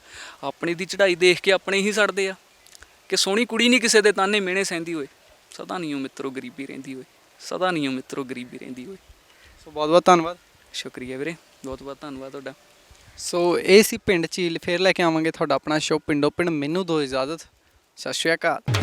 ਆਪਣੇ ਦੀ ਚੜ੍ਹਾਈ ਦੇਖ ਕੇ ਆਪਣੇ ਹੀ ਸੜਦੇ ਆ। ਕਿ ਸੋਹਣੀ ਕੁੜੀ ਨਹੀਂ ਕਿਸੇ ਦੇ ਤਾਨੇ ਮਿਹਣੇ ਸਹਿੰਦੀ ਹੋਏ। ਸਦਾ ਨਹੀਂ ਓ ਮਿੱਤਰੋ ਗਰੀਬੀ ਰਹਿੰਦੀ ਹੋਏ। ਸਦਾ ਨਹੀਂ ਓ ਮਿੱਤਰੋ ਗਰੀਬੀ ਰਹਿੰਦੀ ਹੋਏ। ਸੋ ਬਹੁਤ ਬਹੁਤ ਧੰਨਵਾਦ। ਸ਼ੁਕਰੀਆ ਵੀਰੇ। ਬਹੁਤ ਬਹੁਤ ਧੰਨਵਾਦ ਤੁਹਾਡਾ। ਸੋ ਇਹ ਸੀ ਪਿੰਡ ਝੀਲ। ਫੇਰ ਲੈ ਕੇ ਆਵਾਂਗੇ ਤੁਹਾਡਾ ਆਪਣਾ ਸ਼ੋਅ ਪਿੰਡੋ ਪਿੰਡ। ਮੈਨੂੰ ਦੋ ਇਜਾਜ਼ਤ। ਸਤਿ ਸ਼੍ਰੀ ਅਕਾਲ।